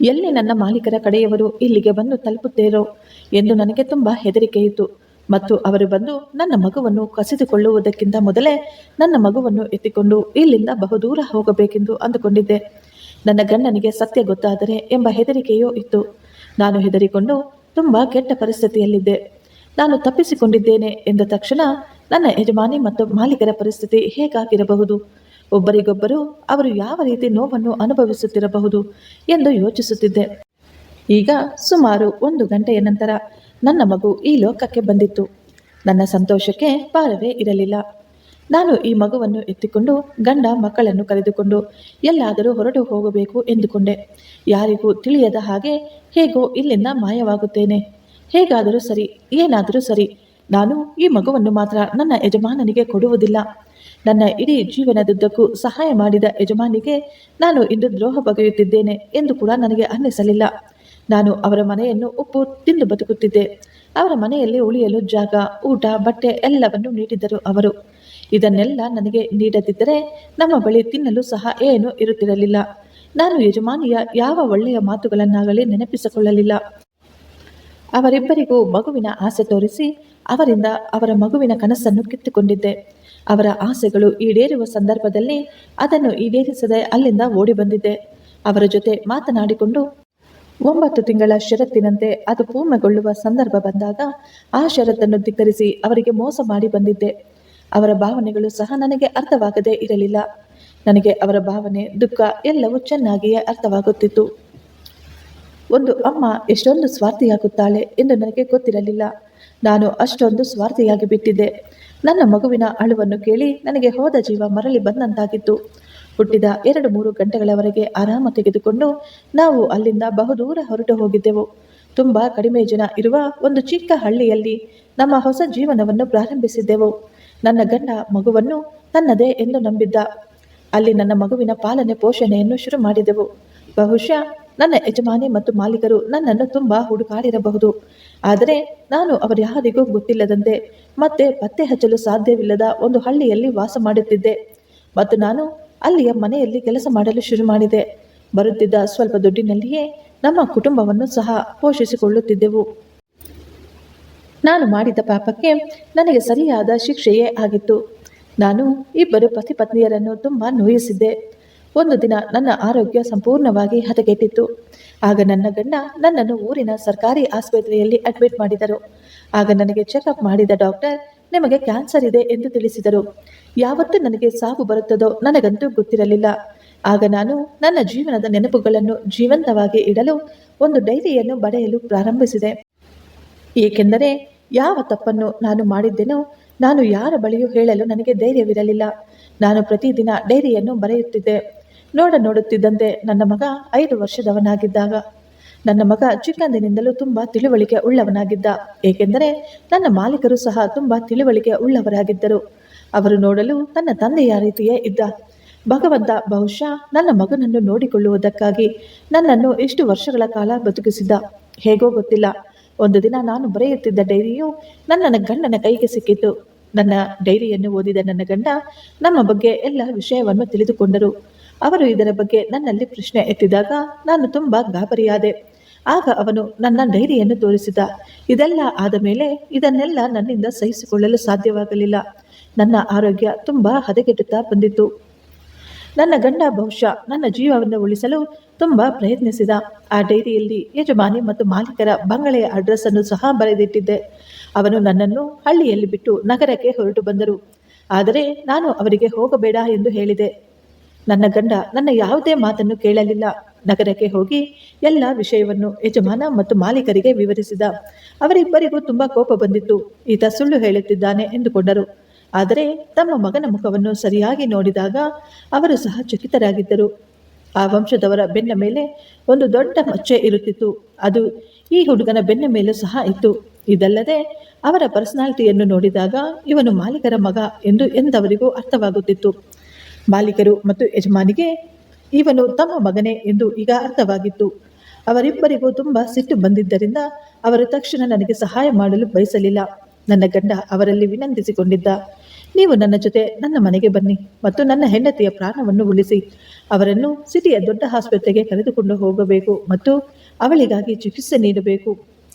ಎಲ್ಲಿ ನನ್ನ ಮಾಲೀಕರ ಕಡೆಯವರು ಇಲ್ಲಿಗೆ ಬಂದು ತಲುಪುತ್ತೇರೋ ಎಂದು ನನಗೆ ತುಂಬ ಹೆದರಿಕೆಯಿತು ಮತ್ತು ಅವರು ಬಂದು ನನ್ನ ಮಗುವನ್ನು ಕಸಿದುಕೊಳ್ಳುವುದಕ್ಕಿಂತ ಮೊದಲೇ ನನ್ನ ಮಗುವನ್ನು ಎತ್ತಿಕೊಂಡು ಇಲ್ಲಿಂದ ಬಹುದೂರ ಹೋಗಬೇಕೆಂದು ಅಂದುಕೊಂಡಿದ್ದೆ. ನನ್ನ ಗಂಡನಿಗೆ ಸತ್ಯ ಗೊತ್ತಾದರೆ ಎಂಬ ಹೆದರಿಕೆಯೂ ಇತ್ತು. ನಾನು ಹೆದರಿಕೊಂಡು ತುಂಬ ಕೆಟ್ಟ ಪರಿಸ್ಥಿತಿಯಲ್ಲಿದ್ದೆ. ನಾನು ತಪ್ಪಿಸಿಕೊಂಡಿದ್ದೇನೆ ಎಂದ ತಕ್ಷಣ ನನ್ನ ಯಜಮಾನಿ ಮತ್ತು ಮಾಲೀಕರ ಪರಿಸ್ಥಿತಿ ಹೇಗಾಗಿರಬಹುದು? ಒಬ್ಬರಿಗೊಬ್ಬರು ಅವರು ಯಾವ ರೀತಿ ನೋವನ್ನು ಅನುಭವಿಸುತ್ತಿರಬಹುದು ಎಂದು ಯೋಚಿಸುತ್ತಿದ್ದೆ. ಈಗ ಸುಮಾರು ಒಂದು ಗಂಟೆಯ ನಂತರ ನನ್ನ ಮಗು ಈ ಲೋಕಕ್ಕೆ ಬಂದಿತ್ತು. ನನ್ನ ಸಂತೋಷಕ್ಕೆ ಪಾರವೇ ಇರಲಿಲ್ಲ. ನಾನು ಈ ಮಗುವನ್ನು ಎತ್ತಿಕೊಂಡು ಗಂಡ ಮಕ್ಕಳನ್ನು ಕರೆದುಕೊಂಡು ಎಲ್ಲಾದರೂ ಹೊರಟು ಹೋಗಬೇಕು ಎಂದುಕೊಂಡೆ. ಯಾರಿಗೂ ತಿಳಿಯದ ಹಾಗೆ ಹೇಗೋ ಇಲ್ಲಿಂದ ಮಾಯವಾಗುತ್ತೇನೆ. ಹೇಗಾದರೂ ಸರಿ, ಏನಾದರೂ ಸರಿ, ನಾನು ಈ ಮಗುವನ್ನು ಮಾತ್ರ ನನ್ನ ಯಜಮಾನನಿಗೆ ಕೊಡುವುದಿಲ್ಲ. ನನ್ನ ಇಡೀ ಜೀವನದುದ್ದಕ್ಕೂ ಸಹಾಯ ಮಾಡಿದ ಯಜಮಾನಿಗೆ ನಾನು ಇಂದು ದ್ರೋಹ ಬಗೆಯುತ್ತಿದ್ದೇನೆ ಎಂದು ಕೂಡ ನನಗೆ ಅನ್ನಿಸಲಿಲ್ಲ. ನಾನು ಅವರ ಮನೆಯನ್ನು ಉಪ್ಪು ತಿಂದು ಬದುಕುತ್ತಿದ್ದೆ. ಅವರ ಮನೆಯಲ್ಲಿ ಉಳಿಯಲು ಜಾಗ, ಊಟ, ಬಟ್ಟೆ ಎಲ್ಲವನ್ನು ನೀಡಿದ್ದರು ಅವರು. ಇದನ್ನೆಲ್ಲ ನನಗೆ ನೀಡದಿದ್ದರೆ ನಮ್ಮ ಬಳಿ ತಿನ್ನಲು ಸಹ ಏನೂ ಇರುತ್ತಿರಲಿಲ್ಲ. ನಾನು ಯಜಮಾನಿಯ ಯಾವ ಒಳ್ಳೆಯ ಮಾತುಗಳನ್ನಾಗಲಿ ನೆನಪಿಸಿಕೊಳ್ಳಲಿಲ್ಲ. ಅವರಿಬ್ಬರಿಗೂ ಮಗುವಿನ ಆಸೆ ತೋರಿಸಿ ಅವರಿಂದ ಅವರ ಮಗುವಿನ ಕನಸನ್ನು ಕಿತ್ತುಕೊಂಡಿದ್ದೆ. ಅವರ ಆಸೆಗಳು ಈಡೇರುವ ಸಂದರ್ಭದಲ್ಲಿ ಅದನ್ನು ಈಡೇರಿಸದೆ ಅಲ್ಲಿಂದ ಓಡಿ ಬಂದಿದ್ದೆ ಅವರ ಜೊತೆ ಮಾತನಾಡಿಕೊಂಡು, ಒಂಬತ್ತು ತಿಂಗಳ ಷರತ್ತಿನಂತೆ ಅದು ಪೂರ್ಣಗೊಳ್ಳುವ ಸಂದರ್ಭ ಬಂದಾಗ ಆ ಷರತ್ತನ್ನು ಧಿಕ್ಕರಿಸಿ ಅವರಿಗೆ ಮೋಸ ಮಾಡಿ ಬಂದಿದ್ದೆ. ಅವರ ಭಾವನೆಗಳು ಸಹ ನನಗೆ ಅರ್ಥವಾಗದೇ ಇರಲಿಲ್ಲ. ನನಗೆ ಅವರ ಭಾವನೆ, ದುಃಖ ಎಲ್ಲವೂ ಚೆನ್ನಾಗಿಯೇ ಅರ್ಥವಾಗುತ್ತಿತ್ತು. ಒಂದು ಅಮ್ಮ ಎಷ್ಟೊಂದು ಸ್ವಾರ್ಥಿಯಾಗುತ್ತಾಳೆ ಎಂದು ನನಗೆ ಗೊತ್ತಿರಲಿಲ್ಲ. ನಾನು ಅಷ್ಟೊಂದು ಸ್ವಾರ್ಥಿಯಾಗಿ ಬಿಟ್ಟಿದ್ದೆ. ನನ್ನ ಮಗುವಿನ ಅಳುವನ್ನು ಕೇಳಿ ನನಗೆ ಹೋದ ಜೀವ ಮರಳಿ ಬಂದಂತಾಗಿತ್ತು. ಹುಟ್ಟಿದ ಎರಡು ಮೂರು ಗಂಟೆಗಳವರೆಗೆ ಆರಾಮ ತೆಗೆದುಕೊಂಡು ನಾವು ಅಲ್ಲಿಂದ ಬಹುದೂರ ಹೊರಟು ಹೋಗಿದ್ದೆವು. ತುಂಬ ಕಡಿಮೆ ಜನ ಇರುವ ಒಂದು ಚಿಕ್ಕ ಹಳ್ಳಿಯಲ್ಲಿ ನಮ್ಮ ಹೊಸ ಜೀವನವನ್ನು ಪ್ರಾರಂಭಿಸಿದ್ದೆವು. ನನ್ನ ಗಂಡ ಮಗುವನ್ನು ನನ್ನದೇ ಎಂದು ನಂಬಿದ್ದ. ಅಲ್ಲಿ ನನ್ನ ಮಗುವಿನ ಪಾಲನೆ ಪೋಷಣೆಯನ್ನು ಶುರು ಮಾಡಿದೆವು. ಬಹುಶಃ ನನ್ನ ಯಜಮಾನಿ ಮತ್ತು ಮಾಲೀಕರು ನನ್ನನ್ನು ತುಂಬ ಹುಡುಕಾಡಿರಬಹುದು. ಆದರೆ ನಾನು ಅವರ್ಯಾರಿಗೂ ಗೊತ್ತಿಲ್ಲದಂತೆ ಮತ್ತೆ ಪತ್ತೆ ಹಚ್ಚಲು ಸಾಧ್ಯವಿಲ್ಲದ ಒಂದು ಹಳ್ಳಿಯಲ್ಲಿ ವಾಸ ಮಾಡುತ್ತಿದ್ದೆ. ಮತ್ತು ನಾನು ಅಲ್ಲಿಯ ಮನೆಯಲ್ಲಿ ಕೆಲಸ ಮಾಡಲು ಶುರು ಮಾಡಿದೆ. ಬರುತ್ತಿದ್ದ ಸ್ವಲ್ಪ ದುಡ್ಡಿನಲ್ಲಿಯೇ ನಮ್ಮ ಕುಟುಂಬವನ್ನು ಸಹ ಪೋಷಿಸಿಕೊಳ್ಳುತ್ತಿದ್ದೆವು. ನಾನು ಮಾಡಿದ ಪಾಪಕ್ಕೆ ನನಗೆ ಸರಿಯಾದ ಶಿಕ್ಷೆಯೇ ಆಗಿತ್ತು. ನಾನು ಇಬ್ಬರು ಪತಿ ಪತ್ನಿಯರನ್ನು ತುಂಬ ನೋಯಿಸಿದ್ದೆ. ಒಂದು ದಿನ ನನ್ನ ಆರೋಗ್ಯ ಸಂಪೂರ್ಣವಾಗಿ ಹದಗೆಟ್ಟಿತ್ತು. ಆಗ ನನ್ನ ಗಂಡ ನನ್ನನ್ನು ಊರಿನ ಸರ್ಕಾರಿ ಆಸ್ಪತ್ರೆಯಲ್ಲಿ ಅಡ್ಮಿಟ್ ಮಾಡಿದರು. ಆಗ ನನಗೆ ಚೆಕಪ್ ಮಾಡಿದ ಡಾಕ್ಟರ್, ನಿಮಗೆ ಕ್ಯಾನ್ಸರ್ ಇದೆ ಎಂದು ತಿಳಿಸಿದರು. ಯಾವತ್ತು ನನಗೆ ಸಾವು ಬರುತ್ತದೋ ನನಗಂತೂ ಗೊತ್ತಿರಲಿಲ್ಲ. ಆಗ ನಾನು ನನ್ನ ಜೀವನದ ನೆನಪುಗಳನ್ನು ಜೀವಂತವಾಗಿ ಇಡಲು ಒಂದು ಡೈರಿಯನ್ನು ಬರೆಯಲು ಪ್ರಾರಂಭಿಸಿದೆ. ಏಕೆಂದರೆ ಯಾವ ತಪ್ಪನ್ನು ನಾನು ಮಾಡಿದ್ದೆನೋ ನಾನು ಯಾರ ಬಳಿಯೂ ಹೇಳಲು ನನಗೆ ಧೈರ್ಯವಿರಲಿಲ್ಲ. ನಾನು ಪ್ರತಿದಿನ ಡೈರಿಯನ್ನು ಬರೆಯುತ್ತಿದ್ದೆ. ನೋಡ ನೋಡುತ್ತಿದ್ದಂತೆ ನನ್ನ ಮಗ ಐದು ವರ್ಷದವನಾಗಿದ್ದಾಗ. ನನ್ನ ಮಗ ಚಿಕ್ಕಂದಿನಿಂದಲೂ ತುಂಬ ತಿಳುವಳಿಕೆ ಉಳ್ಳವನಾಗಿದ್ದ. ಏಕೆಂದರೆ ನನ್ನ ಮಾಲೀಕರು ಸಹ ತುಂಬ ತಿಳುವಳಿಕೆ ಉಳ್ಳವರಾಗಿದ್ದರು. ಅವರು ನೋಡಲು ನನ್ನ ತಂದೆಯ ರೀತಿಯೇ ಇದ್ದ. ಭಗವಂತ ಬಹುಶಃ ನನ್ನ ಮಗನನ್ನು ನೋಡಿಕೊಳ್ಳುವುದಕ್ಕಾಗಿ ನನ್ನನ್ನು ಇಷ್ಟು ವರ್ಷಗಳ ಕಾಲ ಬದುಕಿಸಿದ್ದ ಹೇಗೋ ಗೊತ್ತಿಲ್ಲ. ಒಂದು ದಿನ ನಾನು ಬರೆಯುತ್ತಿದ್ದ ಡೈರಿಯು ನನ್ನ ಗಂಡನ ಕೈಗೆ ಸಿಕ್ಕಿತು. ನನ್ನ ಡೈರಿಯನ್ನು ಓದಿದ ನನ್ನ ಗಂಡ ನಮ್ಮ ಬಗ್ಗೆ ಎಲ್ಲ ವಿಷಯವನ್ನು ತಿಳಿದುಕೊಂಡರು. ಅವರು ಇದರ ಬಗ್ಗೆ ನನ್ನಲ್ಲಿ ಪ್ರಶ್ನೆ ಎತ್ತಿದಾಗ ನಾನು ತುಂಬ ಗಾಬರಿಯಾದೆ. ಆಗ ಅವನು ನನ್ನ ಡೈರಿಯನ್ನು ತೋರಿಸಿದ. ಇದೆಲ್ಲ ಆದ ಮೇಲೆ ಇದನ್ನೆಲ್ಲ ನನ್ನಿಂದ ಸಹಿಸಿಕೊಳ್ಳಲು ಸಾಧ್ಯವಾಗಲಿಲ್ಲ. ನನ್ನ ಆರೋಗ್ಯ ತುಂಬ ಹದಗೆಡುತ್ತಾ ಬಂದಿತ್ತು. ನನ್ನ ಗಂಡ ಬಹುಶಃ ನನ್ನ ಜೀವವನ್ನು ಉಳಿಸಲು ತುಂಬ ಪ್ರಯತ್ನಿಸಿದ. ಆ ಡೈರಿಯಲ್ಲಿ ಯಜಮಾನಿ ಮತ್ತು ಮಾಲೀಕರ ಬಂಗಲೆಯ ಅಡ್ರೆಸ್ ಅನ್ನು ಸಹ ಬರೆದಿಟ್ಟಿದ್ದೆ. ಅವನು ನನ್ನನ್ನು ಹಳ್ಳಿಯಲ್ಲಿ ಬಿಟ್ಟು ನಗರಕ್ಕೆ ಹೊರಟು ಬಂದರು. ಆದರೆ ನಾನು ಅವರಿಗೆ ಹೋಗಬೇಡ ಎಂದು ಹೇಳಿದೆ. ನನ್ನ ಗಂಡ ನನ್ನ ಯಾವುದೇ ಮಾತನ್ನು ಕೇಳಲಿಲ್ಲ. ನಗರಕ್ಕೆ ಹೋಗಿ ಎಲ್ಲ ವಿಷಯವನ್ನು ಯಜಮಾನ ಮತ್ತು ಮಾಲೀಕರಿಗೆ ವಿವರಿಸಿದ. ಅವರಿಬ್ಬರಿಗೂ ತುಂಬಾ ಕೋಪ ಬಂದಿತ್ತು. ಈತ ಸುಳ್ಳು ಹೇಳುತ್ತಿದ್ದಾನೆ ಎಂದುಕೊಂಡರು. ಆದರೆ ತಮ್ಮ ಮಗನ ಮುಖವನ್ನು ಸರಿಯಾಗಿ ನೋಡಿದಾಗ ಅವರು ಸಹ ಚಕಿತರಾಗಿದ್ದರು. ಆ ವಂಶದವರ ಬೆನ್ನ ಮೇಲೆ ಒಂದು ದೊಡ್ಡ ಮಚ್ಚೆ ಇರುತ್ತಿತ್ತು. ಅದು ಈ ಹುಡುಗನ ಬೆನ್ನ ಮೇಲೂ ಸಹ ಇತ್ತು. ಇದಲ್ಲದೆ ಅವರ ಪರ್ಸನಾಲಿಟಿಯನ್ನು ನೋಡಿದಾಗ ಇವನು ಮಾಲೀಕರ ಮಗ ಎಂದು ಎಂದವರಿಗೂ ಅರ್ಥವಾಗುತ್ತಿತ್ತು. ಮಾಲೀಕರು ಮತ್ತು ಯಜಮಾನಿಗೆ, ಇವನು ತಮ್ಮ ಮಗನೇ ಎಂದು ಈಗ ಅರ್ಥವಾಗಿತ್ತು. ಅವರಿಬ್ಬರಿಗೂ ತುಂಬ ಸಿಟ್ಟು ಬಂದಿದ್ದರಿಂದ ಅವರು ತಕ್ಷಣ ನನಗೆ ಸಹಾಯ ಮಾಡಲು ಬಯಸಲಿಲ್ಲ. ನನ್ನ ಗಂಡ ಅವರಲ್ಲಿ ವಿನಂತಿಸಿಕೊಂಡಿದ್ದ, ನೀವು ನನ್ನ ಜೊತೆ ನನ್ನ ಮನೆಗೆ ಬನ್ನಿ ಮತ್ತು ನನ್ನ ಹೆಂಡತಿಯ ಪ್ರಾಣವನ್ನು ಉಳಿಸಿ. ಅವರನ್ನು ಸಿಟಿಯ ದೊಡ್ಡ ಆಸ್ಪತ್ರೆಗೆ ಕರೆದುಕೊಂಡು ಹೋಗಬೇಕು ಮತ್ತು ಅವಳಿಗಾಗಿ ಚಿಕಿತ್ಸೆ ನೀಡಬೇಕು.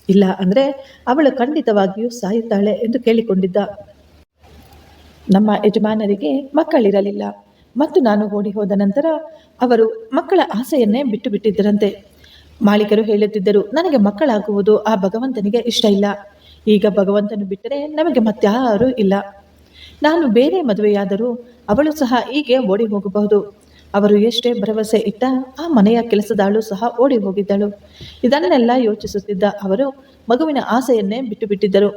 ಇಲ್ಲ ಅಂದರೆ ಅವಳು ಖಂಡಿತವಾಗಿಯೂ ಸಾಯುತ್ತಾಳೆ ಎಂದು ಕೇಳಿಕೊಂಡಿದ್ದ. ನಮ್ಮ ಯಜಮಾನರಿಗೆ ಮಕ್ಕಳಿರಲಿಲ್ಲ. ಮತ್ತು ನಾನು ಓಡಿ ಹೋದ ನಂತರ ಅವರು ಮಕ್ಕಳ ಆಸೆಯನ್ನೇ ಬಿಟ್ಟು ಬಿಟ್ಟಿದ್ದರಂತೆ. ಮಾಲೀಕರು ಹೇಳುತ್ತಿದ್ದರು, ನನಗೆ ಮಕ್ಕಳಾಗುವುದು ಆ ಭಗವಂತನಿಗೆ ಇಷ್ಟ ಇಲ್ಲ. ಈಗ ಭಗವಂತನು ಬಿಟ್ಟರೆ ನಮಗೆ ಮತ್ಯಾರೂ ಇಲ್ಲ. ನಾನು ಬೇರೆ ಮದುವೆಯಾದರೂ ಅವಳು ಸಹ ಹೀಗೆ ಓಡಿ ಹೋಗಬಹುದು. ಅವರು ಎಷ್ಟೇ ಭರವಸೆ ಇಟ್ಟ ಆ ಮನೆಯ ಕೆಲಸದಾಳು ಸಹ ಓಡಿ ಹೋಗಿದ್ದಳು. ಇದನ್ನೆಲ್ಲ ಯೋಚಿಸುತ್ತಿದ್ದ ಅವರು ಮಗುವಿನ ಆಸೆಯನ್ನೇ ಬಿಟ್ಟು ಬಿಟ್ಟಿದ್ದರು.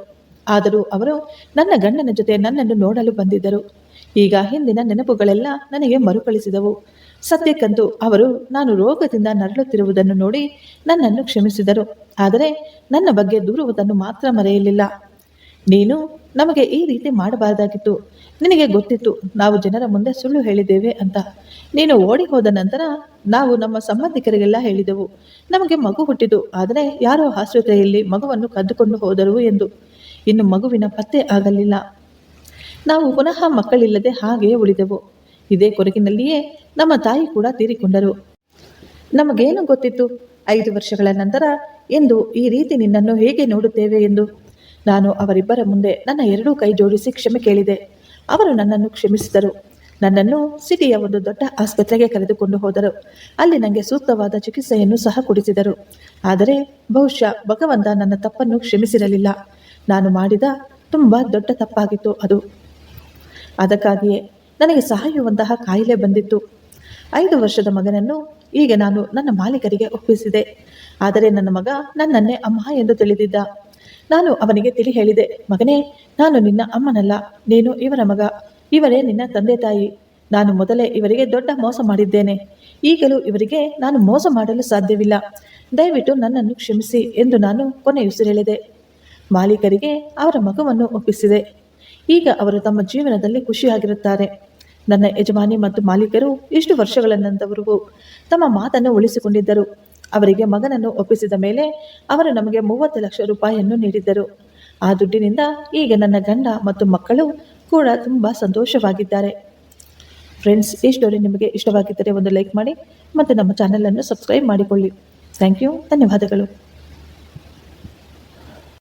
ಆದರೂ ಅವರು ನನ್ನ ಗಂಡನ ಜೊತೆ ನನ್ನನ್ನು ನೋಡಲು ಬಂದಿದ್ದರು. ಈಗ ಹಿಂದಿನ ನೆನಪುಗಳೆಲ್ಲ ನನಗೆ ಮರುಕಳಿಸಿದವು. ಸದ್ಯಕ್ಕಂತೂ ಅವರು ನಾನು ರೋಗದಿಂದ ನರಳುತ್ತಿರುವುದನ್ನು ನೋಡಿ ನನ್ನನ್ನು ಕ್ಷಮಿಸಿದರು. ಆದರೆ ನನ್ನ ಬಗ್ಗೆ ದೂರುವುದನ್ನು ಮಾತ್ರ ಮರೆಯಲಿಲ್ಲ. ನೀನು ನಮಗೆ ಈ ರೀತಿ ಮಾಡಬಾರದಾಗಿತ್ತು. ನಿನಗೆ ಗೊತ್ತಿತ್ತು, ನಾವು ಜನರ ಮುಂದೆ ಸುಳ್ಳು ಹೇಳಿದ್ದೇವೆ ಅಂತ. ನೀನು ಓಡಿ ಹೋದ ನಂತರ ನಾವು ನಮ್ಮ ಸಂಬಂಧಿಕರಿಗೆಲ್ಲ ಹೇಳಿದೆವು. ನಮಗೆ ಮಗು ಹುಟ್ಟಿತು, ಆದರೆ ಯಾರೋ ಆಸ್ಪತ್ರೆಯಲ್ಲಿ ಮಗುವನ್ನು ಕದ್ದುಕೊಂಡು ಹೋದರು ಎಂದು. ಇನ್ನು ಮಗುವಿನ ಪತ್ತೆ ಆಗಲಿಲ್ಲ. ನಾವು ಪುನಃ ಮಕ್ಕಳಿಲ್ಲದೆ ಹಾಗೆಯೇ ಉಳಿದೆವು. ಇದೇ ಕೊರಗಿನಲ್ಲಿಯೇ ನಮ್ಮ ತಾಯಿ ಕೂಡ ತೀರಿಕೊಂಡರು. ನಮಗೇನು ಗೊತ್ತಿತ್ತು? ಐದು ವರ್ಷಗಳ ನಂತರ ಎಂದು ಈ ರೀತಿ ನಿನ್ನನ್ನು ಹೇಗೆ ನೋಡುತ್ತೇವೆ ಎಂದು? ನಾನು ಅವರಿಬ್ಬರ ಮುಂದೆ ನನ್ನ ಎರಡೂ ಕೈ ಜೋಡಿಸಿ ಕ್ಷಮೆ ಕೇಳಿದೆ. ಅವರು ನನ್ನನ್ನು ಕ್ಷಮಿಸಿದರು. ನನ್ನನ್ನು ಸಿಟಿಯ ಒಂದು ದೊಡ್ಡ ಆಸ್ಪತ್ರೆಗೆ ಕರೆದುಕೊಂಡು ಹೋದರು. ಅಲ್ಲಿ ನನಗೆ ಸೂಕ್ತವಾದ ಚಿಕಿತ್ಸೆಯನ್ನು ಸಹ ಕೊಡಿಸಿದರು. ಆದರೆ ಬಹುಶಃ ಭಗವಂತ ನನ್ನ ತಪ್ಪನ್ನು ಕ್ಷಮಿಸಿರಲಿಲ್ಲ. ನಾನು ಮಾಡಿದ ತುಂಬ ದೊಡ್ಡ ತಪ್ಪಾಗಿತ್ತು ಅದು. ಅದಕ್ಕಾಗಿಯೇ ನನಗೆ ಸಾಯುವಂತಹ ಕಾಯಿಲೆ ಬಂದಿತ್ತು. ಐದು ವರ್ಷದ ಮಗನನ್ನು ಈಗ ನಾನು ನನ್ನ ಮಾಲೀಕರಿಗೆ ಒಪ್ಪಿಸಿದೆ. ಆದರೆ ನನ್ನ ಮಗ ನನ್ನನ್ನೇ ಅಮ್ಮ ಎಂದು ತಿಳಿದಿದ್ದ. ನಾನು ಅವನಿಗೆ ತಿಳಿ ಹೇಳಿದೆ, ಮಗನೇ, ನಾನು ನಿನ್ನ ಅಮ್ಮನಲ್ಲ, ನೀನು ಇವರ ಮಗ. ಇವರೇ ನಿನ್ನ ತಂದೆ ತಾಯಿ. ನಾನು ಮೊದಲೇ ಇವರಿಗೆ ದೊಡ್ಡ ಮೋಸ ಮಾಡಿದ್ದೇನೆ. ಈಗಲೂ ಇವರಿಗೆ ನಾನು ಮೋಸ ಮಾಡಲು ಸಾಧ್ಯವಿಲ್ಲ. ದಯವಿಟ್ಟು ನನ್ನನ್ನು ಕ್ಷಮಿಸಿ ಎಂದು ನಾನು ಕೊನೆಯುಸಿರೆಳೆದೆ. ಮಾಲೀಕರಿಗೆ ಅವರ ಮಗುವನ್ನು ಒಪ್ಪಿಸಿದೆ. ಈಗ ಅವರು ತಮ್ಮ ಜೀವನದಲ್ಲಿ ಖುಷಿಯಾಗಿರುತ್ತಾರೆ. ನನ್ನ ಯಜಮಾನಿ ಮತ್ತು ಮಾಲೀಕರು ಇಷ್ಟು ವರ್ಷಗಳ ನಂತರವರೆಗೂ ತಮ್ಮ ಮಾತನ್ನು ಉಳಿಸಿಕೊಂಡಿದ್ದರು. ಅವರಿಗೆ ಮಗನನ್ನು ಒಪ್ಪಿಸಿದ ಮೇಲೆ ಅವರು ನಮಗೆ ಮೂವತ್ತು ಲಕ್ಷ ರೂಪಾಯಿಯನ್ನು ನೀಡಿದ್ದರು. ಆ ದುಡ್ಡಿನಿಂದ ಈಗ ನನ್ನ ಗಂಡ ಮತ್ತು ಮಕ್ಕಳು ಕೂಡ ತುಂಬ ಸಂತೋಷವಾಗಿದ್ದಾರೆ. ಫ್ರೆಂಡ್ಸ್ ಈ ಸ್ಟೋರಿ ನಿಮಗೆ ಇಷ್ಟವಾಗಿದ್ದರೆ ಒಂದು ಲೈಕ್ ಮಾಡಿ ಮತ್ತು ನಮ್ಮ ಚಾನಲನ್ನು ಸಬ್ಸ್ಕ್ರೈಬ್ ಮಾಡಿಕೊಳ್ಳಿ. ಥ್ಯಾಂಕ್ ಯು ಧನ್ಯವಾದಗಳು.